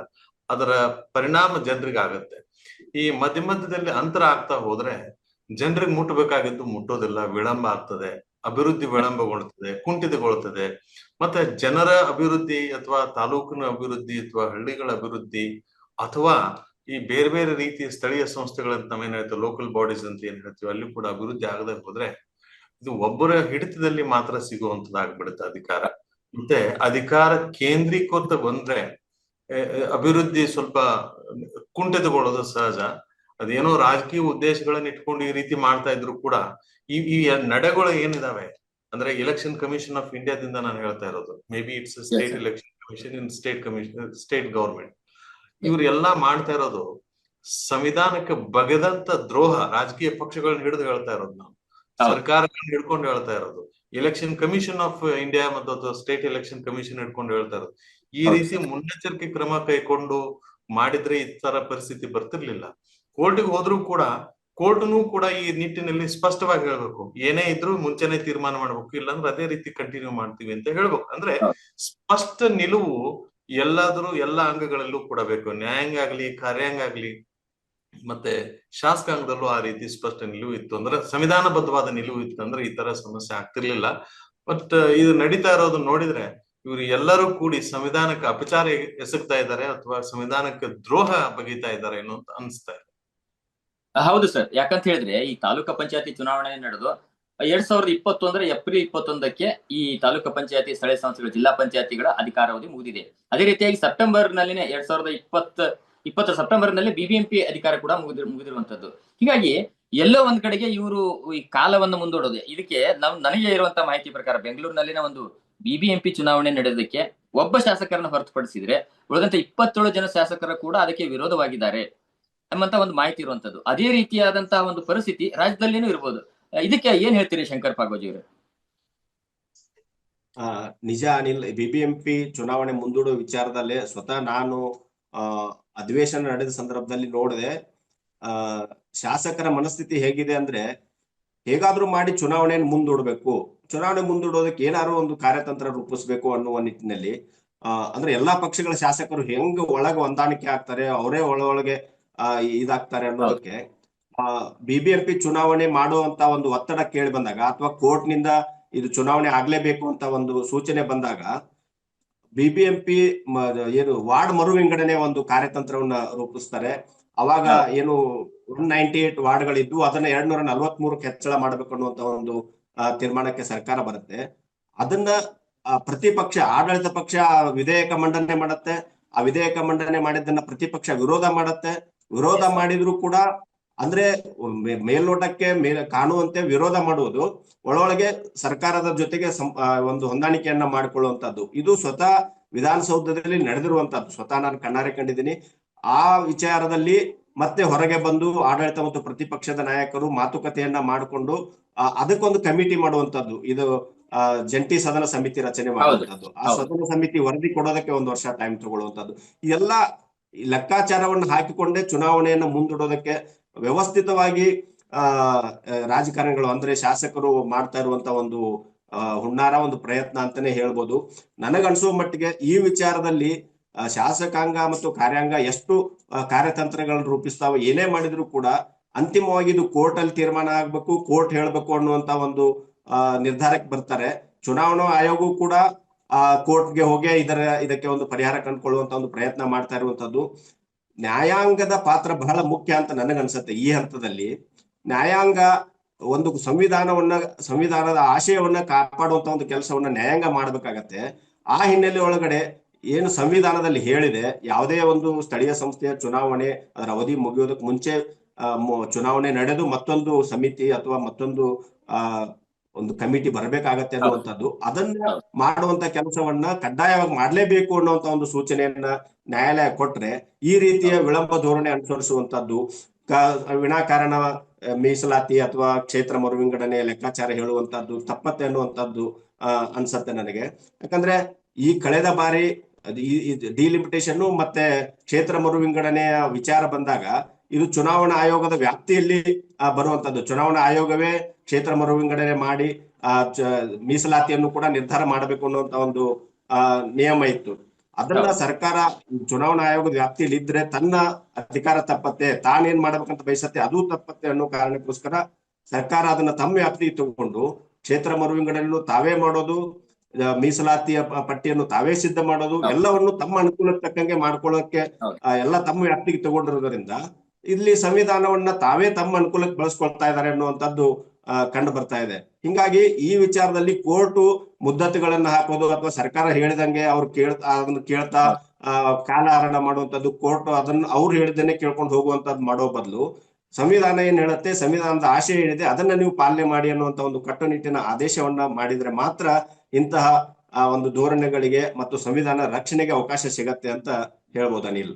ಅದರ ಪರಿಣಾಮ ಜನರಿಗೆ ಆಗತ್ತೆ. ಈ ಮಧ್ಯ ಮಧ್ಯದಲ್ಲಿ ಅಂತರ ಆಗ್ತಾ ಹೋದ್ರೆ, ಜನರಿಗೆ ಮುಟ್ಟಬೇಕಾಗಿದ್ದು ಮುಟ್ಟೋದಿಲ್ಲ, ವಿಳಂಬ ಆಗ್ತದೆ, ಅಭಿವೃದ್ಧಿ ವಿಳಂಬಗೊಳ್ತದೆ, ಕುಂಠಿತಗೊಳ್ತದೆ. ಮತ್ತೆ ಜನರ ಅಭಿವೃದ್ಧಿ ಅಥವಾ ತಾಲೂಕಿನ ಅಭಿವೃದ್ಧಿ ಅಥವಾ ಹಳ್ಳಿಗಳ ಅಭಿವೃದ್ಧಿ ಅಥವಾ ಈ ಬೇರೆ ಬೇರೆ ರೀತಿಯ ಸ್ಥಳೀಯ ಸಂಸ್ಥೆಗಳಂತ ನಾವೇನ್ ಹೇಳ್ತೀವಿ ಲೋಕಲ್ ಬಾಡೀಸ್ ಅಂತ ಏನ್ ಹೇಳ್ತೀವಿ ಅಲ್ಲಿ ಕೂಡ ಅಭಿವೃದ್ಧಿ ಆಗದೆ ಹೋದ್ರೆ ಇದು ಒಬ್ಬರ ಹಿಡಿತದಲ್ಲಿ ಮಾತ್ರ ಸಿಗುವಂತದ್ದಾಗ್ಬಿಡುತ್ತೆ ಅಧಿಕಾರ. ಮತ್ತೆ ಅಧಿಕಾರ ಕೇಂದ್ರೀಕೃತ ಬಂದ್ರೆ ಅಭಿವೃದ್ಧಿ ಸ್ವಲ್ಪ ಕುಂಠಿತಗೊಳ್ಳೋದು ಸಹಜ. ಅದೇನೋ ರಾಜಕೀಯ ಉದ್ದೇಶಗಳನ್ನ ಇಟ್ಕೊಂಡು ಈ ರೀತಿ ಮಾಡ್ತಾ ಇದ್ರು ಕೂಡ ಈ ಈ ನಡೆಗಳು ಏನಿದಾವೆ? ಅಂದ್ರೆ ಎಲೆಕ್ಷನ್ ಕಮಿಷನ್ ಆಫ್ ಇಂಡಿಯಾದಿಂದ ನಾನು ಹೇಳ್ತಾ ಇರೋದು. May be it's state. Election commission in state commission state government ಇವ್ರು ಎಲ್ಲಾ ಮಾಡ್ತಾ ಇರೋದು ಸಂವಿಧಾನಕ್ಕೆ ಬಗೆದಂತ ದ್ರೋಹ ರಾಜಕೀಯ ಪಕ್ಷಗಳನ್ನ ಹಿಡಿದು ಹೇಳ್ತಾ ಇರೋದು ನಾವು. ಸರ್ಕಾರಗಳನ್ನ ಹಿಡ್ಕೊಂಡು ಹೇಳ್ತಾ ಇರೋದು. ಎಲೆಕ್ಷನ್ ಕಮಿಷನ್ ಆಫ್ ಇಂಡಿಯಾ ಮತ್ತು ಸ್ಟೇಟ್ ಎಲೆಕ್ಷನ್ ಕಮಿಷನ್ ಹಿಡ್ಕೊಂಡು ಹೇಳ್ತಾ ಇರೋದು. ಈ. ರೀತಿ ಮುನ್ನೆಚ್ಚರಿಕೆ ಕ್ರಮ ಕೈಕೊಂಡು ಮಾಡಿದ್ರೆ ಈ ತರ ಪರಿಸ್ಥಿತಿ ಬರ್ತಿರ್ಲಿಲ್ಲ. ಕೋರ್ಟ್ಗೆ ಹೋದ್ರೂ ಕೂಡ ಕೋರ್ಟ್ನು ಕೂಡ ಈ ನಿಟ್ಟಿನಲ್ಲಿ ಸ್ಪಷ್ಟವಾಗಿ ಹೇಳ್ಬೇಕು. ಏನೇ ಇದ್ರೂ ಮುಂಚೆನೆ ತೀರ್ಮಾನ ಮಾಡ್ಬೇಕು. ಇಲ್ಲಾಂದ್ರೆ ಅದೇ ರೀತಿ ಕಂಟಿನ್ಯೂ ಮಾಡ್ತೀವಿ ಅಂತ ಹೇಳ್ಬೇಕು. ಅಂದ್ರೆ ಸ್ಪಷ್ಟ ನಿಲುವು ಎಲ್ಲಾದ್ರೂ ಎಲ್ಲ ಅಂಗಗಳಲ್ಲೂ ಕೊಡಬೇಕು ನ್ಯಾಯಾಂಗ ಆಗ್ಲಿ ಕಾರ್ಯಾಂಗ ಆಗ್ಲಿ ಮತ್ತೆ ಶಾಸಕಾಂಗದಲ್ಲೂ ಆ ರೀತಿ ಸ್ಪಷ್ಟ ನಿಲುವು ಇತ್ತು ಅಂದ್ರೆ ಸಂವಿಧಾನಬದ್ಧವಾದ ನಿಲುವು ಇತ್ತು ಅಂದ್ರೆ ಈ ತರ ಸಮಸ್ಯೆ ಆಗ್ತಿರ್ಲಿಲ್ಲ. ಬಟ್ ಇದು ನಡೀತಾ ಇರೋದು ನೋಡಿದ್ರೆ ಇವರು ಎಲ್ಲರೂ ಕೂಡಿ ಸಂವಿಧಾನಕ್ಕೆ ಅಪಚಾರ ಎಸಗ್ತಾ ಇದ್ದಾರೆ ಅಥವಾ ಸಂವಿಧಾನಕ್ಕೆ ದ್ರೋಹ ಬಗೀತಾ ಇದ್ದಾರೆ ಏನೋ ಅಂತ ಅನ್ಸ್ತಾ ಇದೆ. ಹೌದು ಸರ್. ಯಾಕಂತ ಹೇಳಿದ್ರೆ ಈ ತಾಲೂಕಾ ಪಂಚಾಯತಿ ಚುನಾವಣೆ ನಡೆದು ಎರಡ್ ಸಾವಿರದ ಇಪ್ಪತ್ತೊಂದರ ಏಪ್ರಿಲ್ ಇಪ್ಪತ್ತೊಂದಕ್ಕೆ ಈ ತಾಲೂಕು ಪಂಚಾಯತಿ, ಸ್ಥಳೀಯ ಸಂಸ್ಥೆಗಳ, ಜಿಲ್ಲಾ ಪಂಚಾಯತಿಗಳ ಅಧಿಕಾರಾವಧಿ ಮುಗಿದಿದೆ. ಅದೇ ರೀತಿಯಾಗಿ ಸೆಪ್ಟೆಂಬರ್ ನಲ್ಲಿನೇ ಎರಡ್ ಸಾವಿರದ ಇಪ್ಪತ್ತ, ಇಪ್ಪತ್ತು ಸೆಪ್ಟೆಂಬರ್ನಲ್ಲಿ ಬಿಬಿಎಂಪಿ ಅಧಿಕಾರ ಕೂಡ ಮುಗಿದ ಮುಗಿದಿರುವಂತದ್ದು ಹೀಗಾಗಿ ಎಲ್ಲೋ ಒಂದ್ ಕಡೆಗೆ ಇವರು ಈ ಕಾಲವನ್ನು ಮುಂದೂಡೋದು. ಇದಕ್ಕೆ ನಾವು, ನನಗೆ ಇರುವಂತ ಮಾಹಿತಿ ಪ್ರಕಾರ ಬೆಂಗಳೂರಿನಲ್ಲಿನ ಒಂದು ಬಿಬಿಎಂಪಿ ಚುನಾವಣೆ ನಡೆಯೋದಕ್ಕೆ ಒಬ್ಬ ಶಾಸಕರನ್ನ ಹೊರತುಪಡಿಸಿದ್ರೆ ಉಳಿದಂತೆ ಇಪ್ಪತ್ತೇಳು ಜನ ಶಾಸಕರು ಕೂಡ ಅದಕ್ಕೆ ವಿರೋಧವಾಗಿದ್ದಾರೆ ಎಂಬಂತ ಒಂದು ಮಾಹಿತಿ ಇರುವಂತದ್ದು ಅದೇ ರೀತಿಯಾದಂತಹ ಒಂದು ಪರಿಸ್ಥಿತಿ ರಾಜ್ಯದಲ್ಲಿನೂ ಇರ್ಬೋದು. ಇದಕ್ಕೆ ಏನ್ ಹೇಳ್ತೀರಿ ಶಂಕರ್ ಪಾಗೋಜಿ ಅವರು? ನಿಜ ಅನಿಲ್, ಬಿಬಿಎಂಪಿ ಚುನಾವಣೆ ಮುಂದೂಡುವ ವಿಚಾರದಲ್ಲಿ ಸ್ವತಃ ನಾನು ಅಧಿವೇಶನ ನಡೆದ ಸಂದರ್ಭದಲ್ಲಿ ನೋಡಿದೆ. ಶಾಸಕರ ಮನಸ್ಥಿತಿ ಹೇಗಿದೆ ಅಂದ್ರೆ ಹೇಗಾದ್ರೂ ಮಾಡಿ ಚುನಾವಣೆಯನ್ನು ಮುಂದೂಡಬೇಕು. ಚುನಾವಣೆ ಮುಂದೂಡೋದಕ್ಕೆ ಏನಾದ್ರು ಒಂದು ಕಾರ್ಯತಂತ್ರ ರೂಪಿಸ್ಬೇಕು ಅನ್ನುವ ನಿಟ್ಟಿನಲ್ಲಿ ಅಂದ್ರೆ ಎಲ್ಲಾ ಪಕ್ಷಗಳ ಶಾಸಕರು ಹೆಂಗ್ ಒಳಗೆ ಹೊಂದಾಣಿಕೆ ಆಗ್ತಾರೆ, ಅವರೇ ಒಳಗೊಳಗೆ ಆ, ಇದಾಗ್ತಾರೆ ಅನ್ನೋದಕ್ಕೆ ಬಿಬಿಎಂಪಿ ಚುನಾವಣೆ ಮಾಡುವಂತ ಒಂದು ಒತ್ತಡ ಕೇಳಿ ಬಂದಾಗ ಅಥವಾ ಕೋರ್ಟ್ನಿಂದ ಇದು ಚುನಾವಣೆ ಆಗ್ಲೇಬೇಕು ಅಂತ ಒಂದು ಸೂಚನೆ ಬಂದಾಗ ಬಿಬಿಎಂಪಿ ಏನು ವಾರ್ಡ್ ಮರು ವಿಂಗಡಣೆ ಒಂದು ಕಾರ್ಯತಂತ್ರವನ್ನ ರೂಪಿಸ್ತಾರೆ. ಅವಾಗ ಏನು ಒನ್ ನೈಂಟಿ ಏಟ್ ವಾರ್ಡ್ಗಳಿದ್ದು ಅದನ್ನ ಎರಡ್ ನೂರ ನಲ್ವತ್ ಮೂರಕ್ಕೆ ಹೆಚ್ಚಳ ಮಾಡ್ಬೇಕು ಅನ್ನುವಂತ ಒಂದು ತೀರ್ಮಾನಕ್ಕೆ ಸರ್ಕಾರ ಬರುತ್ತೆ. ಅದನ್ನ ಪ್ರತಿಪಕ್ಷ ಆಡಳಿತ ಪಕ್ಷ ವಿಧೇಯಕ ಮಂಡನೆ ಮಾಡುತ್ತೆ. ಆ ವಿಧೇಯಕ ಮಂಡನೆ ಮಾಡಿದ್ದನ್ನ ಪ್ರತಿಪಕ್ಷ ವಿರೋಧ ಮಾಡುತ್ತೆ. ವಿರೋಧ ಮಾಡಿದ್ರು ಕೂಡ ಅಂದ್ರೆ ಮೇಲ್ನೋಟಕ್ಕೆ ಮೇಲ್ ಕಾಣುವಂತೆ ವಿರೋಧ ಮಾಡುವುದು ಒಳೊಳಗೆ ಸರ್ಕಾರದ ಜೊತೆಗೆ ಒಂದು ಹೊಂದಾಣಿಕೆಯನ್ನ ಮಾಡಿಕೊಳ್ಳುವಂತದ್ದು ಇದು ಸ್ವತಃ ವಿಧಾನಸೌಧದಲ್ಲಿ ನಡೆದಿರುವಂತದ್ದು ಸ್ವತಃ ನಾನು ಕಣ್ಣಾರೆ ಕಂಡಿದ್ದೀನಿ. ಆ ವಿಚಾರದಲ್ಲಿ ಮತ್ತೆ ಹೊರಗೆ ಬಂದು ಆಡಳಿತ ಮತ್ತು ಪ್ರತಿಪಕ್ಷದ ನಾಯಕರು ಮಾತುಕತೆಯನ್ನ ಮಾಡಿಕೊಂಡು ಅದಕ್ಕೊಂದು ಕಮಿಟಿ ಮಾಡುವಂತದ್ದು ಇದು ಜಂಟಿ ಸದನ ಸಮಿತಿ ರಚನೆ ಮಾಡುವಂತದ್ದು ಆ ಸದನ ಸಮಿತಿ ವರದಿ ಕೊಡೋದಕ್ಕೆ ಒಂದು ವರ್ಷ ಟೈಮ್ ತಗೊಳ್ಳುವಂತದ್ದು ಎಲ್ಲ ಲೆಕ್ಕಾಚಾರವನ್ನು ಹಾಕಿಕೊಂಡೇ ಚುನಾವಣೆಯನ್ನ ಮುಂದೂಡೋದಕ್ಕೆ ವ್ಯವಸ್ಥಿತವಾಗಿ, ಆ ರಾಜಕಾರಣಿಗಳು ಅಂದ್ರೆ ಶಾಸಕರು ಮಾಡ್ತಾ ಇರುವಂತ ಒಂದು ಹುನ್ನಾರ ಒಂದು ಪ್ರಯತ್ನ ಅಂತಾನೆ ಹೇಳ್ಬೋದು. ನನಗನ್ಸುವ ಮಟ್ಟಿಗೆ ಈ ವಿಚಾರದಲ್ಲಿ ಶಾಸಕಾಂಗ ಮತ್ತು ಕಾರ್ಯಾಂಗ ಎಷ್ಟು ಕಾರ್ಯತಂತ್ರಗಳನ್ನ ರೂಪಿಸ್ತಾವ ಏನೇ ಮಾಡಿದ್ರು ಕೂಡ ಅಂತಿಮವಾಗಿ ಇದು ಕೋರ್ಟ್ ಅಲ್ಲಿ ತೀರ್ಮಾನ ಆಗ್ಬೇಕು, ಕೋರ್ಟ್ ಹೇಳ್ಬೇಕು ಅನ್ನುವಂತ ಒಂದು ನಿರ್ಧಾರಕ್ಕೆ ಬರ್ತಾರೆ. ಚುನಾವಣಾ ಆಯೋಗವು ಕೂಡ, ಆ, ಕೋರ್ಟ್ಗೆ ಹೋಗಿ ಇದರ, ಇದಕ್ಕೆ ಒಂದು ಪರಿಹಾರ ಕಂಡುಕೊಳ್ಳುವಂತ ಒಂದು ಪ್ರಯತ್ನ ಮಾಡ್ತಾ ಇರುವಂತದ್ದು. ನ್ಯಾಯಾಂಗದ ಪಾತ್ರ ಬಹಳ ಮುಖ್ಯ ಅಂತ ನನಗನ್ಸುತ್ತೆ ಈ ಹಂತದಲ್ಲಿ. ನ್ಯಾಯಾಂಗ ಒಂದು ಸಂವಿಧಾನವನ್ನ, ಸಂವಿಧಾನದ ಆಶಯವನ್ನ ಕಾಪಾಡುವಂತ ಒಂದು ಕೆಲಸವನ್ನ ನ್ಯಾಯಾಂಗ ಮಾಡ್ಬೇಕಾಗತ್ತೆ. ಆ ಹಿನ್ನೆಲೆ ಒಳಗಡೆ ಏನು ಸಂವಿಧಾನದಲ್ಲಿ ಹೇಳಿದೆ, ಯಾವುದೇ ಒಂದು ಸ್ಥಳೀಯ ಸಂಸ್ಥೆಯ ಚುನಾವಣೆ, ಅದರ ಅವಧಿ ಮುಗಿಯೋದಕ್ಕೆ ಮುಂಚೆ ಚುನಾವಣೆ ನಡೆದು ಮತ್ತೊಂದು ಸಮಿತಿ ಅಥವಾ ಮತ್ತೊಂದು ಒಂದು ಕಮಿಟಿ ಬರಬೇಕಾಗತ್ತೆ ಅನ್ನುವಂಥದ್ದು. ಅದನ್ನ ಮಾಡುವಂತ ಕೆಲಸವನ್ನ ಕಡ್ಡಾಯವಾಗಿ ಮಾಡಲೇಬೇಕು ಅನ್ನುವಂತ ಒಂದು ಸೂಚನೆಯನ್ನ ನ್ಯಾಯಾಲಯ ಕೊಟ್ರೆ ಈ ರೀತಿಯ ವಿಳಂಬ ಧೋರಣೆ ಅನುಸರಿಸುವಂತದ್ದು ಕ- ವಿನಾಕಾರಣ ಮೀಸಲಾತಿ ಅಥವಾ ಕ್ಷೇತ್ರ ಮರು ವಿಂಗಡಣೆ ಲೆಕ್ಕಾಚಾರ ಹೇಳುವಂತದ್ದು ತಪ್ಪತ್ತೆ ಅನ್ನುವಂಥದ್ದು ಅಹ್ ಅನ್ಸತ್ತೆ ನನಗೆ. ಯಾಕಂದ್ರೆ ಈ ಕಳೆದ ಬಾರಿ ಡಿಲಿಮಿಟೇಷನ್ ಮತ್ತೆ ಕ್ಷೇತ್ರ ಮರು ವಿಂಗಡಣೆಯ ವಿಚಾರ ಬಂದಾಗ ಇದು ಚುನಾವಣಾ ಆಯೋಗದ ವ್ಯಾಪ್ತಿಯಲ್ಲಿ ಬರುವಂತದ್ದು ಚುನಾವಣಾ ಆಯೋಗವೇ ಕ್ಷೇತ್ರ ಮರು ವಿಂಗಡಣೆ ಮಾಡಿ ಆ ಚ- ಮೀಸಲಾತಿಯನ್ನು ಕೂಡ ನಿರ್ಧಾರ ಮಾಡಬೇಕು ಅನ್ನುವಂತ ಒಂದು ಆ ನಿಯಮ ಇತ್ತು. ಅದನ್ನ ಸರ್ಕಾರ ಚುನಾವಣಾ ಆಯೋಗದ ವ್ಯಾಪ್ತಿಯಲ್ಲಿ ಇದ್ರೆ ತನ್ನ ಅಧಿಕಾರ ತಪ್ಪತ್ತೆ ತಾನೇನ್ ಮಾಡಬೇಕಂತ ಬಯಸತ್ತೆ ಅದು ತಪ್ಪತ್ತೆ ಅನ್ನೋ ಕಾರಣಕ್ಕೋಸ್ಕರ ಸರ್ಕಾರ ಅದನ್ನ ತಮ್ಮ ವ್ಯಾಪ್ತಿಗೆ ತಗೊಂಡು ಕ್ಷೇತ್ರ ಮರು ವಿಂಗಡಣೆಯನ್ನು ತಾವೇ ಮಾಡೋದು ಮೀಸಲಾತಿಯ ಪಟ್ಟಿಯನ್ನು ತಾವೇ ಸಿದ್ಧ ಮಾಡೋದು. ಎಲ್ಲವನ್ನು ತಮ್ಮ ಅನುಕೂಲಕ್ಕೆ ತಕ್ಕಂಗೆ ಮಾಡ್ಕೊಳ್ಳೋಕೆ ಎಲ್ಲ ತಮ್ಮ ವ್ಯಾಪ್ತಿಗೆ ತಗೊಂಡಿರೋದ್ರಿಂದ ಇಲ್ಲಿ ಸಂವಿಧಾನವನ್ನ ತಾವೇ ತಮ್ಮ ಅನುಕೂಲಕ್ಕೆ ಬಳಸ್ಕೊಳ್ತಾ ಇದ್ದಾರೆ ಅನ್ನುವಂಥದ್ದು ಕಂಡು ಬರ್ತಾ ಇದೆ. ಹಿಂಗಾಗಿ ಈ ವಿಚಾರದಲ್ಲಿ ಕೋರ್ಟು ಮುದ್ದತಿಗಳನ್ನ ಹಾಕೋದು ಅಥವಾ ಸರ್ಕಾರ ಹೇಳಿದಂಗೆ ಅವ್ರು ಕೇಳ್ತಾ, ಅದನ್ನ ಕೇಳ್ತಾ ಕಾಲಹರಣ ಮಾಡುವಂತದ್ದು ಕೋರ್ಟ್ ಅದನ್ನ ಅವ್ರು ಹೇಳಿದ್ದೇನೆ ಕೇಳ್ಕೊಂಡು ಹೋಗುವಂತದ್ದು ಮಾಡೋ ಬದಲು ಸಂವಿಧಾನ ಏನ್ ಹೇಳುತ್ತೆ, ಸಂವಿಧಾನದ ಆಶಯ ಏನಿದೆ ಅದನ್ನ ನೀವು ಪಾಲನೆ ಮಾಡಿ ಅನ್ನುವಂತ ಒಂದು ಕಟ್ಟುನಿಟ್ಟಿನ ಆದೇಶವನ್ನ ಮಾಡಿದ್ರೆ ಮಾತ್ರ ಇಂತಹ ಒಂದು ಧೋರಣೆಗಳಿಗೆ ಮತ್ತು ಸಂವಿಧಾನ ರಕ್ಷಣೆಗೆ ಅವಕಾಶ ಸಿಗತ್ತೆ ಅಂತ ಹೇಳ್ಬೋದು ಅನಿಲ್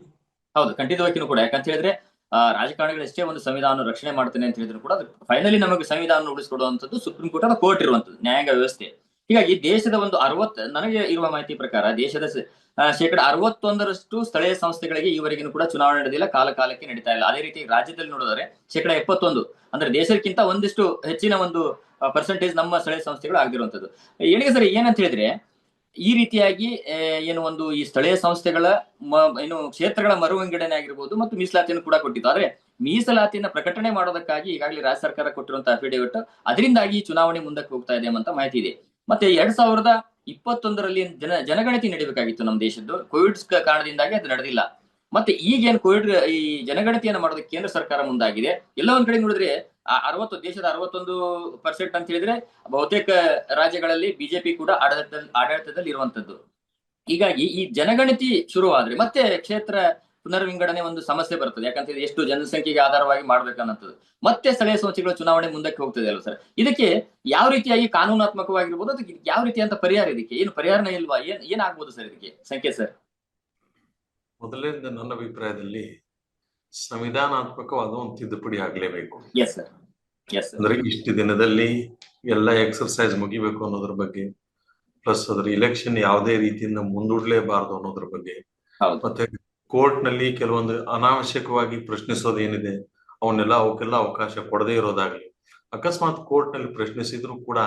ಹೌದು ಖಂಡಿತವಾಗಿಯೂ ಕೂಡ. ಯಾಕಂತ ಹೇಳಿದ್ರೆ ಆ, ರಾಜಕಾರಣಿಗಳು ಎಷ್ಟೇ ಒಂದು ಸಂವಿಧಾನ ರಕ್ಷಣೆ ಮಾಡ್ತೇನೆ ಅಂತ ಹೇಳಿದ್ರು ಕೂಡ ಫೈನಲಿ ನಮಗೆ ಸಂವಿಧಾನ ಉಳಿಸ್ಕೊಡುವಂತದ್ದು ಸುಪ್ರೀಂ ಕೋರ್ಟ್ ಅಥವಾ ಕೋರ್ಟ್ ಇರುವಂತದ್ದು ನ್ಯಾಯಾಂಗ ವ್ಯವಸ್ಥೆ. ಹೀಗಾಗಿ ದೇಶದ ಒಂದು ಅರವತ್ ನನಗೆ ಇರುವ ಮಾಹಿತಿ ಪ್ರಕಾರ ದೇಶದ ಶೇಕಡ ಅರವತ್ತೊಂದರಷ್ಟು ಸ್ಥಳೀಯ ಸಂಸ್ಥೆಗಳಿಗೆ ಈವರೆಗೂ ಕೂಡ ಚುನಾವಣೆ ನಡೆದಿಲ್ಲ ಕಾಲ ಕಾಲಕ್ಕೆ ನಡೀತಾ ಇಲ್ಲ. ಅದೇ ರೀತಿ ರಾಜ್ಯದಲ್ಲಿ ನೋಡಿದರೆ ಶೇಕಡ ಎಪ್ಪತ್ತೊಂದು ಅಂದ್ರೆ ದೇಶಕ್ಕಿಂತ ಒಂದಿಷ್ಟು ಹೆಚ್ಚಿನ ಒಂದು ಪರ್ಸೆಂಟೇಜ್ ನಮ್ಮ ಸ್ಥಳೀಯ ಸಂಸ್ಥೆಗಳು ಆಗಿರುವಂತದ್ದು ಏನಿಗೆ ಸರ್ ಏನಂತ ಹೇಳಿದ್ರೆ ಈ ರೀತಿಯಾಗಿ ಏನು ಒಂದು ಈ ಸ್ಥಳೀಯ ಸಂಸ್ಥೆಗಳ ಏನು ಕ್ಷೇತ್ರಗಳ ಮರು ವಿಂಗಡಣೆ ಆಗಿರ್ಬೋದು ಮತ್ತು ಮೀಸಲಾತಿಯನ್ನು ಕೂಡ ಕೊಟ್ಟಿತ್ತು ಆದ್ರೆ, ಮೀಸಲಾತಿಯನ್ನ ಪ್ರಕಟಣೆ ಮಾಡೋದಕ್ಕಾಗಿ ಈಗಾಗಲೇ ರಾಜ್ಯ ಸರ್ಕಾರ ಕೊಟ್ಟಿರುವಂತಹ ಅಫಿಡೇವಿಟ್ ಅದರಿಂದಾಗಿ ಚುನಾವಣೆ ಮುಂದಕ್ಕೆ ಹೋಗ್ತಾ ಇದೆ ಅಂತ ಮಾಹಿತಿ ಇದೆ. ಮತ್ತೆ ಎರಡ್ ಸಾವಿರದ ಇಪ್ಪತ್ತೊಂದರಲ್ಲಿ ಜನ, ಜನಗಣತಿ ನಡೀಬೇಕಾಗಿತ್ತು ನಮ್ಮ ದೇಶದ್ದು. ಕೋವಿಡ್ ಕಾರಣದಿಂದಾಗಿ ಅದು ನಡೆದಿಲ್ಲ. ಮತ್ತೆ ಈಗೇನು ಕೋವಿಡ್ ಈ ಜನಗಣತಿಯನ್ನ ಮಾಡೋದಕ್ಕೆ ಕೇಂದ್ರ ಸರ್ಕಾರ ಮುಂದಾಗಿದೆ. ಎಲ್ಲ ಒಂದ್ ಕಡೆ ನೋಡಿದ್ರೆ ಅರವತ್ತು, ದೇಶದ ಅರವತ್ತೊಂದು ಪರ್ಸೆಂಟ್ ಅಂತ ಹೇಳಿದ್ರೆ, ಬಹುತೇಕ ರಾಜ್ಯಗಳಲ್ಲಿ ಬಿಜೆಪಿ ಕೂಡ ಆಡಳಿತ ಆಡಳಿತದಲ್ಲಿ ಇರುವಂತದ್ದು. ಹೀಗಾಗಿ ಈ ಜನಗಣತಿ ಶುರುವಾದ್ರೆ, ಮತ್ತೆ ಕ್ಷೇತ್ರ ಪುನರ್ವಿಂಗಡಣೆ ಒಂದು ಸಮಸ್ಯೆ ಬರ್ತದೆ. ಯಾಕಂತ ಎಷ್ಟು ಜನಸಂಖ್ಯೆಗೆ ಆಧಾರವಾಗಿ ಮಾಡ್ಬೇಕನ್ನೋದು ಮತ್ತೆ ಸ್ಥಳೀಯ ಸಂಸ್ಥೆಗಳ ಚುನಾವಣೆ ಮುಂದಕ್ಕೆ ಹೋಗ್ತದೆ ಅಲ್ವ ಸರ್? ಇದಕ್ಕೆ ಯಾವ ರೀತಿಯಾಗಿ ಕಾನೂನಾತ್ಮಕವಾಗಿರ್ಬೋದು, ಅದಕ್ಕೆ ಯಾವ ರೀತಿಯಂತ ಪರಿಹಾರ ಇದಕ್ಕೆ? ಏನು ಪರಿಹಾರನೇ ಇಲ್ವಾ? ಏನ್, ಏನಾಗ್ಬೋದು ಸರ್ ಇದಕ್ಕೆ ಸಂಖ್ಯೆ ಸರ್? ಮೊದಲನೇದು ನನ್ನ ಅಭಿಪ್ರಾಯದಲ್ಲಿ ಸಂವಿಧಾನಾತ್ಮಕವಾದ ಒಂದು ತಿದ್ದುಪಡಿ ಆಗ್ಲೇಬೇಕು. ಅಂದ್ರೆ ಇಷ್ಟು ದಿನದಲ್ಲಿ ಎಲ್ಲ ಎಕ್ಸರ್ಸೈಸ್ ಮುಗಿಬೇಕು ಅನ್ನೋದ್ರ ಬಗ್ಗೆ ಪ್ಲಸ್ ಅದ್ರ ಇಲೆಕ್ಷನ್ ಯಾವುದೇ ರೀತಿಯಿಂದ ಮುಂದೂಡಲೇಬಾರದು ಅನ್ನೋದ್ರ ಬಗ್ಗೆ. ಮತ್ತೆ ಕೋರ್ಟ್ನಲ್ಲಿ ಕೆಲವೊಂದು ಅನಾವಶ್ಯಕವಾಗಿ ಪ್ರಶ್ನಿಸೋದು ಏನಿದೆ ಅವನ್ನೆಲ್ಲ ಅವಕ್ಕೆಲ್ಲ ಅವಕಾಶ ಕೊಡದೇ ಇರೋದಾಗ್ಲಿ ಅಕಸ್ಮಾತ್ ಕೋರ್ಟ್ನಲ್ಲಿ ಪ್ರಶ್ನಿಸಿದ್ರು ಕೂಡ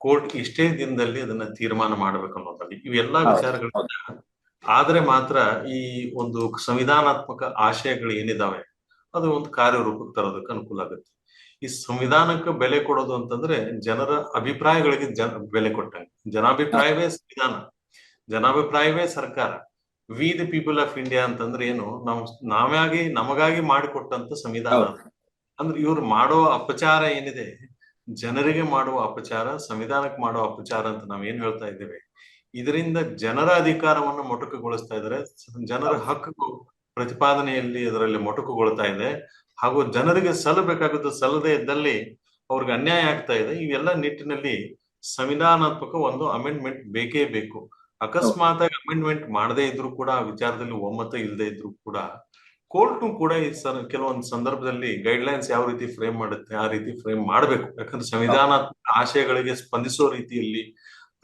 ಕೋರ್ಟ್ ಇಷ್ಟೇ ದಿನದಲ್ಲಿ ಅದನ್ನ ತೀರ್ಮಾನ ಮಾಡ್ಬೇಕು ಅನ್ನೋದಾಗ್ಲಿ ಇವೆಲ್ಲಾ ಹೌದು, ವಿಚಾರಗಳಿಂದ ಆದ್ರೆ ಮಾತ್ರ ಈ ಒಂದು ಸಂವಿಧಾನಾತ್ಮಕ ಆಶಯಗಳು ಏನಿದಾವೆ ಅದು ಒಂದು ಕಾರ್ಯರೂಪಕ್ಕೆ ತರೋದಕ್ಕೆ ಅನುಕೂಲ ಆಗುತ್ತೆ. ಈ ಸಂವಿಧಾನಕ್ಕೆ ಬೆಲೆ ಕೊಡೋದು ಅಂತಂದ್ರೆ ಜನರ ಅಭಿಪ್ರಾಯಗಳಿಗೆ ಜನ ಬೆಲೆ ಕೊಟ್ಟಂಗೆ. ಜನಾಭಿಪ್ರಾಯವೇ ಸಂವಿಧಾನ ಜನಾಭಿಪ್ರಾಯವೇ ಸರ್ಕಾರ. We the people of India ಅಂತಂದ್ರೆ ಏನು ನಾವು ನಾವಾಗಿ ನಮಗಾಗಿ ಮಾಡಿಕೊಟ್ಟಂತ ಸಂವಿಧಾನ. ಅಂದ್ರೆ ಇವ್ರು ಮಾಡೋ ಅಪಚಾರ ಏನಿದೆ ಜನರಿಗೆ ಮಾಡುವ ಅಪಚಾರ ಸಂವಿಧಾನಕ್ಕೆ ಮಾಡೋ ಅಪಚಾರ ಅಂತ ನಾವೇನ್ ಹೇಳ್ತಾ ಇದ್ದೇವೆ ಇದರಿಂದ ಜನರ ಅಧಿಕಾರವನ್ನು ಮೊಟಕುಗೊಳಿಸ್ತಾ ಇದ್ದಾರೆ. ಜನರ ಹಕ್ಕು ಪ್ರತಿಪಾದನೆಯಲ್ಲಿ ಅದರಲ್ಲಿ ಮೊಟಕುಗೊಳ್ತಾ ಇದೆ. ಹಾಗೂ ಜನರಿಗೆ ಸಲ್ಲಬೇಕಾಗುತ್ತೆ ಸಲ್ಲದೇ ಇದ್ದಲ್ಲಿ ಅವ್ರಿಗೆ ಅನ್ಯಾಯ ಆಗ್ತಾ ಇದೆ. ಇವೆಲ್ಲ ನಿಟ್ಟಿನಲ್ಲಿ ಸಂವಿಧಾನಾತ್ಮಕ ಒಂದು ಅಮೆಂಡ್ಮೆಂಟ್ ಬೇಕೇ ಬೇಕು. ಅಕಸ್ಮಾತ್ ಆಗಿ ಅಮೆಂಡ್ಮೆಂಟ್ ಮಾಡದೇ ಇದ್ರು ಕೂಡ ಆ ವಿಚಾರದಲ್ಲಿ ಒಮ್ಮತ ಇಲ್ಲದೆ ಇದ್ರು ಕೂಡ ಕೋರ್ಟ್ ಕೂಡ ಈ ಕೆಲವೊಂದು ಸಂದರ್ಭದಲ್ಲಿ ಗೈಡ್ ಲೈನ್ಸ್ ಯಾವ ರೀತಿ ಫ್ರೇಮ್ ಮಾಡುತ್ತೆ ಆ ರೀತಿ ಫ್ರೇಮ್ ಮಾಡಬೇಕು. ಯಾಕಂದ್ರೆ ಸಂವಿಧಾನಾತ್ಮಕ ಆಶಯಗಳಿಗೆ ಸ್ಪಂದಿಸೋ ರೀತಿಯಲ್ಲಿ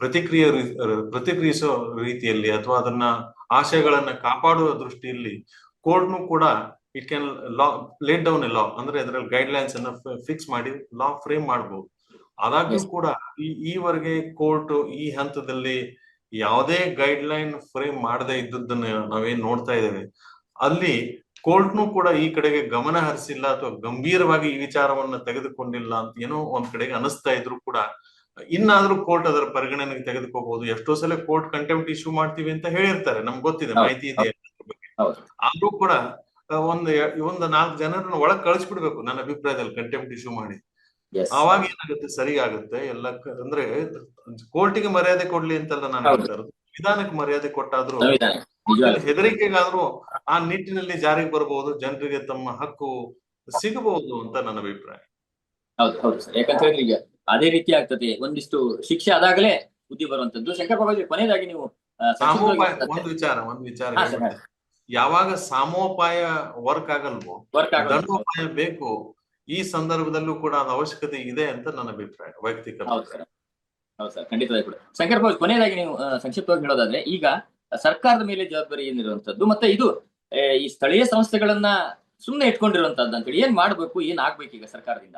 ಪ್ರತಿಕ್ರಿಯೆ ಪ್ರತಿಕ್ರಿಯಿಸುವ ಪ್ರತಿಕ್ರಿಯಿಸೋ ರೀತಿಯಲ್ಲಿ ಅಥವಾ ಅದನ್ನ ಆಶಯಗಳನ್ನ ಕಾಪಾಡುವ ದೃಷ್ಟಿಯಲ್ಲಿ ಕೋರ್ಟ್ನು ಕೂಡ it can law laid down a law ಅಂದ್ರೆ ಅದರಲ್ಲಿ ಗೈಡ್ ಲೈನ್ಸ್ ಅನ್ನ ಫಿಕ್ಸ್ ಮಾಡಿ ಲಾ ಫ್ರೇಮ್ ಮಾಡಬಹುದು ಆದಾಗ್ಯೂ ಕೂಡ ಈ ಈವರೆಗೆ ಕೋರ್ಟ್ ಈ ಹಂತದಲ್ಲಿ ಯಾವುದೇ ಗೈಡ್ ಲೈನ್ ಫ್ರೇಮ್ ಮಾಡದೇ ಇದ್ದದ್ದನ್ನ ನಾವೇನ್ ನೋಡ್ತಾ ಇದ್ದೇವೆ. ಅಲ್ಲಿ ಕೋರ್ಟ್ನು ಕೂಡ ಈ ಕಡೆಗೆ ಗಮನ ಹರಿಸಿಲ್ಲ ಅಥವಾ ಗಂಭೀರವಾಗಿ ಈ ವಿಚಾರವನ್ನ ತೆಗೆದುಕೊಂಡಿಲ್ಲ ಅಂತ ಏನೋ ಒಂದ್ ಕಡೆಗೆ ಅನಿಸ್ತಾ ಇದ್ರು ಕೂಡ ಇನ್ನಾದ್ರೂ ಕೋರ್ಟ್ ಅದರ ಪರಿಗಣನೆಗೆ ತೆಗೆದುಕೋಬಹುದು ಎಷ್ಟೋ ಸಲ ಕೋರ್ಟ್ ಕಂಟೆಂಪ್ಟ್ ಇಶ್ಯೂ ಮಾಡ್ತೀವಿ ಅಂತ ಹೇಳಿರ್ತಾರೆ. ನಮ್ಗೆ ಗೊತ್ತಿದೆ ಮಾಹಿತಿ ಇದೆ ಬಗ್ಗೆ. ಆದ್ರೂ ಕೂಡ ಒಂದು ಒಂದ್ ನಾಲ್ಕು ಜನರನ್ನ ಒಳಗ್ ಕಳಿಸ್ಬಿಡ್ಬೇಕು ನನ್ನ ಅಭಿಪ್ರಾಯದಲ್ಲಿ ಕಂಟೆಂಪ್ಟ್ ಇಶ್ಯೂ ಮಾಡಿ. ಅವಾಗ ಏನಾಗುತ್ತೆ? ಸರಿ ಆಗುತ್ತೆ. ಎಲ್ಲ ಅಂದ್ರೆ ಕೋರ್ಟಿಗೆ ಮರ್ಯಾದೆ ಕೊಡ್ಲಿ ಅಂತಲ್ಲ ನಾನು. ಹೇಳ್ತಾ ವಿಧಾನಕ್ಕೆ ಮರ್ಯಾದೆ ಕೊಟ್ಟಾದ್ರೂ ಹೆದರಿಕೆಗಾದ್ರೂ ಆ ನಿಟ್ಟಿನಲ್ಲಿ ಜಾರಿಗೆ ಬರಬಹುದು ಜನರಿಗೆ ತಮ್ಮ ಹಕ್ಕು ಸಿಗಬಹುದು ಅಂತ ನನ್ನ ಅಭಿಪ್ರಾಯ. ಹೌದು ಹೌದು ಸರ್. ಯಾಕಂತ ಹೇಳಿದ್ರೆ ಈಗ ಅದೇ ರೀತಿ ಆಗ್ತದೆ. ಒಂದಿಷ್ಟು ಶಿಕ್ಷೆ ಆದಾಗಲೇ ಬುದ್ಧಿ ಬರುವಂತದ್ದು. ಶಂಕರ್ ಬಾಬಾಜಿ ಕೊನೆಯದಾಗಿ ನೀವು ಒಂದು ವಿಚಾರ ಒಂದು ವಿಚಾರ. ಯಾವಾಗ ಸಾಮೋಪಾಯ ವರ್ಕ್ ಆಗಲ್ವೋ ದಂಡೋಪಾಯ ಬೇಕು ಈ ಸಂದರ್ಭದಲ್ಲೂ ಕೂಡ ಅದು ಅವಶ್ಯಕತೆ ಇದೆ ಅಂತ ನನ್ನ ಅಭಿಪ್ರಾಯ ವೈಯಕ್ತಿಕ ಹೌದು ಸರ್. ಹೌದು ಸರ್ ಖಂಡಿತವಾಗಿ ಕೂಡ. ಶಂಕರ್ ಬಾಬು ಕೊನೆಯದಾಗಿ ನೀವು ಸಂಕ್ಷಿಪ್ತವಾಗಿ ಹೇಳೋದಾದ್ರೆ ಈಗ ಸರ್ಕಾರದ ಮೇಲೆ ಜವಾಬ್ದಾರಿ ಏನಿರುವಂತದ್ದು ಮತ್ತೆ ಇದು ಈ ಸ್ಥಳೀಯ ಸಂಸ್ಥೆಗಳನ್ನ ಸುಮ್ಮನೆ ಇಟ್ಕೊಂಡಿರುವಂತದ್ದು ಅಂತೇಳಿ ಏನ್ ಮಾಡ್ಬೇಕು ಏನ್ ಆಗ್ಬೇಕು ಈಗ ಸರ್ಕಾರದಿಂದ?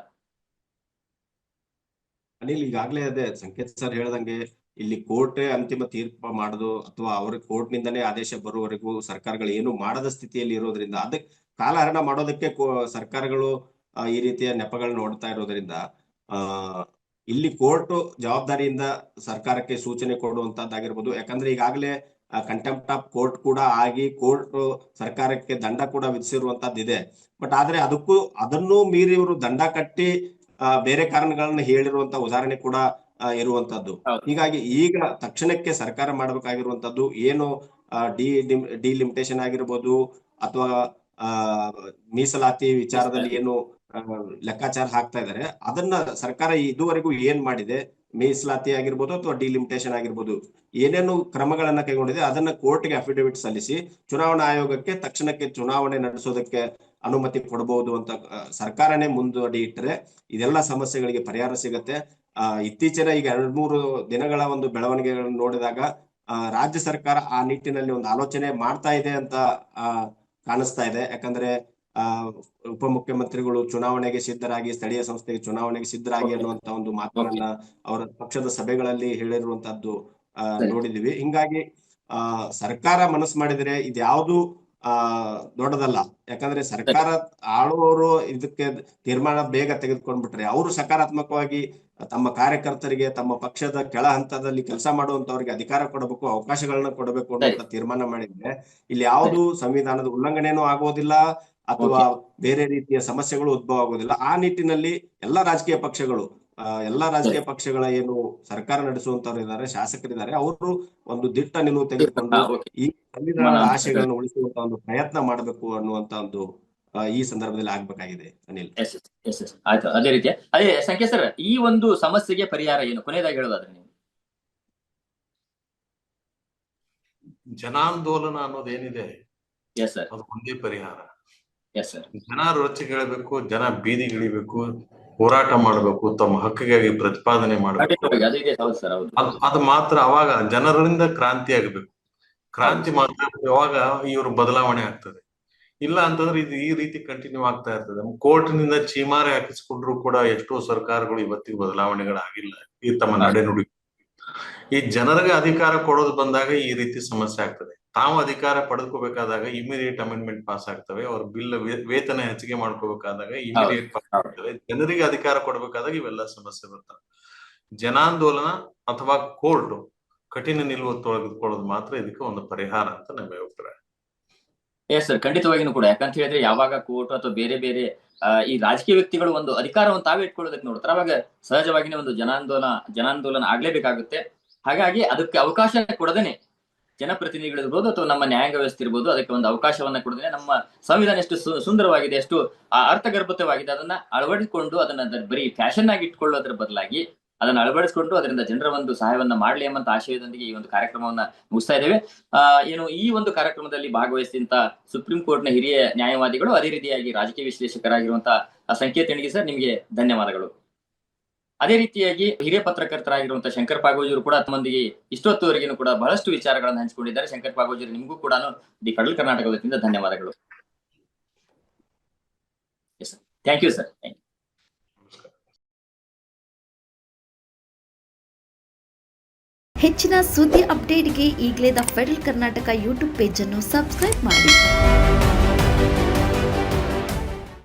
ಅನಿಲ್ ಈಗಾಗ್ಲೇ ಅದೇ, ಸಂಕೇತ್ ಸರ್ ಹೇಳ್ದಂಗೆ ಇಲ್ಲಿ ಕೋರ್ಟ್ ಅಂತಿಮ ತೀರ್ಪು ಮಾಡೋದು ಅಥವಾ ಅವ್ರ ಕೋರ್ಟ್ ನಿಂದನೇ ಆದೇಶ ಬರುವವರೆಗೂ ಸರ್ಕಾರಗಳು ಏನು ಮಾಡದ ಸ್ಥಿತಿಯಲ್ಲಿ ಇರೋದ್ರಿಂದ ಅದಕ್ಕೆ ಕಾಲಹರಣ ಮಾಡೋದಕ್ಕೆ ಸರ್ಕಾರಗಳು ಈ ರೀತಿಯ ನೆಪಗಳನ್ನ ನೋಡ್ತಾ ಇರೋದ್ರಿಂದ ಇಲ್ಲಿ ಕೋರ್ಟ್ ಜವಾಬ್ದಾರಿಯಿಂದ ಸರ್ಕಾರಕ್ಕೆ ಸೂಚನೆ ಕೊಡುವಂತದ್ದಾಗಿರ್ಬೋದು. ಯಾಕಂದ್ರೆ ಈಗಾಗಲೇ ಕಂಟೆಂಪ್ಟ್ ಆಫ್ ಕೋರ್ಟ್ ಕೂಡ ಆಗಿ ಕೋರ್ಟ್ ಸರ್ಕಾರಕ್ಕೆ ದಂಡ ಕೂಡ ವಿಧಿಸಿರುವಂತದ್ದಿದೆ. ಬಟ್ ಆದ್ರೆ ಅದಕ್ಕೂ, ಅದನ್ನು ಮೀರಿ ಇವರು ದಂಡ ಕಟ್ಟಿ ಬೇರೆ ಕಾರಣಗಳನ್ನ ಹೇಳಿರುವಂತ ಉದಾಹರಣೆ ಕೂಡ ಇರುವಂತದ್ದು. ಹೀಗಾಗಿ ಈಗ ತಕ್ಷಣಕ್ಕೆ ಸರ್ಕಾರ ಮಾಡಬೇಕಾಗಿರುವಂತದ್ದು ಏನು ಡಿ ಡಿಲಿಮಿಟೇಷನ್ ಆಗಿರ್ಬೋದು ಅಥವಾ ಆ ಮೀಸಲಾತಿ ವಿಚಾರದಲ್ಲಿ ಏನು ಲೆಕ್ಕಾಚಾರ ಹಾಕ್ತಾ ಇದ್ದಾರೆ. ಅದನ್ನ ಸರ್ಕಾರ ಇದುವರೆಗೂ ಏನ್ ಮಾಡಿದೆ? ಮೀಸಲಾತಿ ಆಗಿರ್ಬೋದು ಅಥವಾ ಡಿಲಿಮಿಟೇಷನ್ ಆಗಿರ್ಬೋದು ಏನೇನು ಕ್ರಮಗಳನ್ನ ಕೈಗೊಂಡಿದೆ ಅದನ್ನ ಕೋರ್ಟ್ಗೆ ಅಫಿಡವಿಟ್ ಸಲ್ಲಿಸಿ ಚುನಾವಣಾ ಆಯೋಗಕ್ಕೆ ತಕ್ಷಣಕ್ಕೆ ಚುನಾವಣೆ ನಡೆಸೋದಕ್ಕೆ ಅನುಮತಿ ಕೊಡಬಹುದು ಅಂತ ಸರ್ಕಾರನೇ ಮುಂದಡಿ ಇಟ್ಟರೆ ಇದೆಲ್ಲ ಸಮಸ್ಯೆಗಳಿಗೆ ಪರಿಹಾರ ಸಿಗತ್ತೆ. ಆ ಇತ್ತೀಚಿನ ಈಗ ಎರಡ್ ಮೂರು ದಿನಗಳ ಒಂದು ಬೆಳವಣಿಗೆಗಳನ್ನು ನೋಡಿದಾಗ ರಾಜ್ಯ ಸರ್ಕಾರ ಆ ನಿಟ್ಟಿನಲ್ಲಿ ಒಂದು ಆಲೋಚನೆ ಮಾಡ್ತಾ ಇದೆ ಅಂತ ಆ ಕಾಣಿಸ್ತಾ ಇದೆ. ಯಾಕಂದ್ರೆ ಆ ಉಪಮುಖ್ಯಮಂತ್ರಿಗಳು ಚುನಾವಣೆಗೆ ಸಿದ್ಧರಾಗಿ ಸ್ಥಳೀಯ ಸಂಸ್ಥೆಗೆ ಚುನಾವಣೆಗೆ ಸಿದ್ಧರಾಗಿ ಅನ್ನುವಂತ ಒಂದು ಮಾತುಗಳನ್ನ ಅವರ ಪಕ್ಷದ ಸಭೆಗಳಲ್ಲಿ ಹೇಳಿರುವಂತದ್ದು ಆ ನೋಡಿದಿವಿ. ಹಿಂಗಾಗಿ ಆ ಸರ್ಕಾರ ಮನಸ್ಸು ಮಾಡಿದ್ರೆ ಇದ್ಯಾವುದು ಆ ದೊಡ್ಡದಲ್ಲ. ಯಾಕಂದ್ರೆ ಸರ್ಕಾರ ಆಳುವವರು ಇದಕ್ಕೆ ತೀರ್ಮಾನ ಬೇಗ ತೆಗೆದುಕೊಂಡ್ಬಿಟ್ರೆ ಅವರು ಸಕಾರಾತ್ಮಕವಾಗಿ ತಮ್ಮ ಕಾರ್ಯಕರ್ತರಿಗೆ ತಮ್ಮ ಪಕ್ಷದ ಕೆಳ ಹಂತದಲ್ಲಿ ಕೆಲಸ ಮಾಡುವಂತವ್ರಿಗೆ ಅಧಿಕಾರ ಕೊಡಬೇಕು ಅವಕಾಶಗಳನ್ನ ಕೊಡಬೇಕು ಅಂತ ತೀರ್ಮಾನ ಮಾಡಿದ್ರೆ ಇಲ್ಲಿ ಯಾವುದು ಸಂವಿಧಾನದ ಉಲ್ಲಂಘನೆನೂ ಆಗೋದಿಲ್ಲ ಅಥವಾ ಬೇರೆ ರೀತಿಯ ಸಮಸ್ಯೆಗಳು ಉದ್ಭವ ಆಗೋದಿಲ್ಲ. ಆ ನಿಟ್ಟಿನಲ್ಲಿ ಎಲ್ಲಾ ರಾಜಕೀಯ ಪಕ್ಷಗಳು ಎಲ್ಲಾ ರಾಜಕೀಯ ಪಕ್ಷಗಳ ಏನು ಸರ್ಕಾರ ನಡೆಸುವಂತವ್ರು ಇದ್ದಾರೆ ಶಾಸಕರಿದ್ದಾರೆ ಅವರು ಒಂದು ದಿಟ್ಟ ನಿಲುವು ತೆಗೆದುಕೊಂಡು ಈ ಸಂವಿಧಾನದ ಆಶಯಗಳನ್ನು ಉಳಿಸುವಂತ ಒಂದು ಪ್ರಯತ್ನ ಮಾಡಬೇಕು ಅನ್ನುವಂತ ಒಂದು ಈ ಸಂದರ್ಭದಲ್ಲಿ ಆಗ್ಬೇಕಾಗಿದೆ ಅನಿಲ್. ಆಯ್ತು ಅದೇ ರೀತಿ. ಅದೇ ಸಂಖ್ಯೆ ಸರ್ ಈ ಒಂದು ಸಮಸ್ಯೆಗೆ ಪರಿಹಾರ ಏನು? ಕೊನೆಯದಾಗಿ ಹೇಳೋದಾದ್ರೆ ನೀವು. ಜನಾಂದೋಲನ ಅನ್ನೋದೇನಿದೆ ಎಸ್ ಸರ್ ಅದು ಒಂದೇ ಪರಿಹಾರ. ಎಸ್ ಸರ್ ಜನ ರೊಚ್ಚಿಗಿಳಬೇಕು ಜನ ಬೀದಿಗಿಳಿಬೇಕು ಹೋರಾಟ ಮಾಡಬೇಕು ತಮ್ಮ ಹಕ್ಕಿಗಾಗಿ ಪ್ರತಿಪಾದನೆ ಮಾಡಬೇಕು. ಅದ್ ಮಾತ್ರ ಅವಾಗ ಜನರಿಂದ ಕ್ರಾಂತಿ ಆಗಬೇಕು. ಕ್ರಾಂತಿ ಮಾತ್ರ ಅವಾಗ ಇವರು ಬದಲಾವಣೆ ಆಗ್ತದೆ. ಇಲ್ಲ ಅಂತಂದ್ರೆ ಇದು ಈ ರೀತಿ ಕಂಟಿನ್ಯೂ ಆಗ್ತಾ ಇರ್ತದೆ. ಕೋರ್ಟ್ನಿಂದ ಚೀಮಾರೆ ಹಾಕಿಸ್ಕೊಂಡ್ರು ಕೂಡ ಎಷ್ಟೋ ಸರ್ಕಾರಗಳು ಇವತ್ತಿಗೆ ಬದಲಾವಣೆಗಳಾಗಿಲ್ಲ. ಈ ತಮ್ಮ ನಡೆನುಡಿ. ಈ ಜನರಿಗೆ ಅಧಿಕಾರ ಕೊಡೋದು ಬಂದಾಗ ಈ ರೀತಿ ಸಮಸ್ಯೆ ಆಗ್ತದೆ. ತಾವು ಅಧಿಕಾರ ಪಡೆದುಕೋಬೇಕಾದಾಗ ಇಮಿಡಿಯೇಟ್ ಅಮೆಂಡ್ಮೆಂಟ್ ಪಾಸ್ ಆಗ್ತವೆ. ಅವ್ರ ಬಿಲ್ ವೇತನ ಹೆಚ್ಚಿಗೆ ಮಾಡ್ಕೋಬೇಕಾದಾಗ ಇಮಿಡಿಯೇಟ್ ಪಾಸ್ ಆಗ್ತವೆ. ಜನರಿಗೆ ಅಧಿಕಾರ ಕೊಡಬೇಕಾದಾಗ ಇವೆಲ್ಲ ಸಮಸ್ಯೆ ಬರ್ತವೆ ಜನಾಂದೋಲನ ಅಥವಾ ಕೋರ್ಟ್ ಕಠಿಣ ನಿಲುವು ತೊಳೆದುಕೊಳ್ಳೋದು ಮಾತ್ರ ಇದಕ್ಕೆ ಒಂದು ಪರಿಹಾರ ಅಂತ ನಮ್ಮ ಅಭಿಪ್ರಾಯ. ಎಸ್ ಸರ್ ಖಂಡಿತವಾಗಿನೂ ಕೂಡ. ಯಾಕಂತ ಹೇಳಿದ್ರೆ ಯಾವಾಗ ಕೋರ್ಟ್ ಅಥವಾ ಬೇರೆ ಬೇರೆ ಈ ರಾಜಕೀಯ ವ್ಯಕ್ತಿಗಳು ಒಂದು ಅಧಿಕಾರವನ್ನು ತಾವೇ ಇಟ್ಕೊಳ್ಳೋದಕ್ಕೆ ನೋಡ್ತಾರೆ. ಅವಾಗ ಸಹಜವಾಗಿನೇ ಒಂದು ಜನಾಂದೋಲನ ಜನಾಂದೋಲನ ಆಗ್ಲೇಬೇಕಾಗುತ್ತೆ. ಹಾಗಾಗಿ ಅದಕ್ಕೆ ಅವಕಾಶ ಕೊಡದೇನೆ ಜನಪ್ರತಿನಿಧಿಗಳಿರ್ಬೋದು ಅಥವಾ ನಮ್ಮ ನ್ಯಾಯಾಂಗ ವ್ಯವಸ್ಥೆ ಇರ್ಬೋದು, ಅದಕ್ಕೆ ಒಂದು ಅವಕಾಶವನ್ನ ಕೊಡಿದ್ರೆ ನಮ್ಮ ಸಂವಿಧಾನ ಎಷ್ಟು ಸುಂದರವಾಗಿದೆ, ಎಷ್ಟು ಅರ್ಥಗರ್ಭತವಾಗಿದೆ, ಅದನ್ನ ಅಳವಡಿಸಿಕೊಂಡು ಅದನ್ನ ಬರೀ ಫ್ಯಾಷನ್ ಆಗಿ ಇಟ್ಕೊಳ್ಳೋದ್ರ ಬದಲಾಗಿ ಅದನ್ನ ಅಳವಡಿಸಿಕೊಂಡು ಅದರಿಂದ ಜನರ ಒಂದು ಸಹಾಯವನ್ನ ಮಾಡ್ಲಿ ಎಂಬಂತ ಆಶಯದೊಂದಿಗೆ ಈ ಒಂದು ಕಾರ್ಯಕ್ರಮವನ್ನ ಮುಗಿಸ್ತಾ ಇದ್ದೇವೆ. ಆ, ಏನು ಈ ಒಂದು ಕಾರ್ಯಕ್ರಮದಲ್ಲಿ ಭಾಗವಹಿಸಿದಂತ ಸುಪ್ರೀಂ ಕೋರ್ಟ್ನ ಹಿರಿಯ ನ್ಯಾಯವಾದಿಗಳು ಅದೇ ರೀತಿಯಾಗಿ ರಾಜಕೀಯ ವಿಶ್ಲೇಷಕರಾಗಿರುವಂತಹ ಸಂಕೇತ ಸರ್, ನಿಮಗೆ ಧನ್ಯವಾದಗಳು. ಅದೇ ರೀತಿಯಾಗಿ ಹಿರಿಯ ಪತ್ರಕರ್ತರಾಗಿರುವಂತಹ ಶಂಕರ್ ಪಾಗೋಜಿಯವರು ಕೂಡ ತಮ್ಮೊಂದಿಗೆ ಇಷ್ಟೊತ್ತುವರೆಗೂ ಕೂಡ ಬಹಳಷ್ಟು ವಿಚಾರಗಳನ್ನು ಹಂಚಿಕೊಂಡಿದ್ದಾರೆ. ಶಂಕರ್ ಪಾಗೋಜಿಯವರು ನಿಮಗೂ ಕೂಡ ದಿ ಕಡಲ್ ಕರ್ನಾಟಕ ವತಿಯಿಂದ ಧನ್ಯವಾದಗಳು ಥ್ಯಾಂಕ್ ಯು ಸರ್ ಹೆಚ್ಚಿನ ಸುದ್ದಿ ಅಪ್ಡೇಟ್ಗೆ ಈಗಲೇ ದ ಫೆಡರಲ್ ಕರ್ನಾಟಕ ಯೂಟ್ಯೂಬ್ ಪೇಜನ್ನು ಸಬ್ಸ್ಕ್ರೈಬ್ ಮಾಡಿ.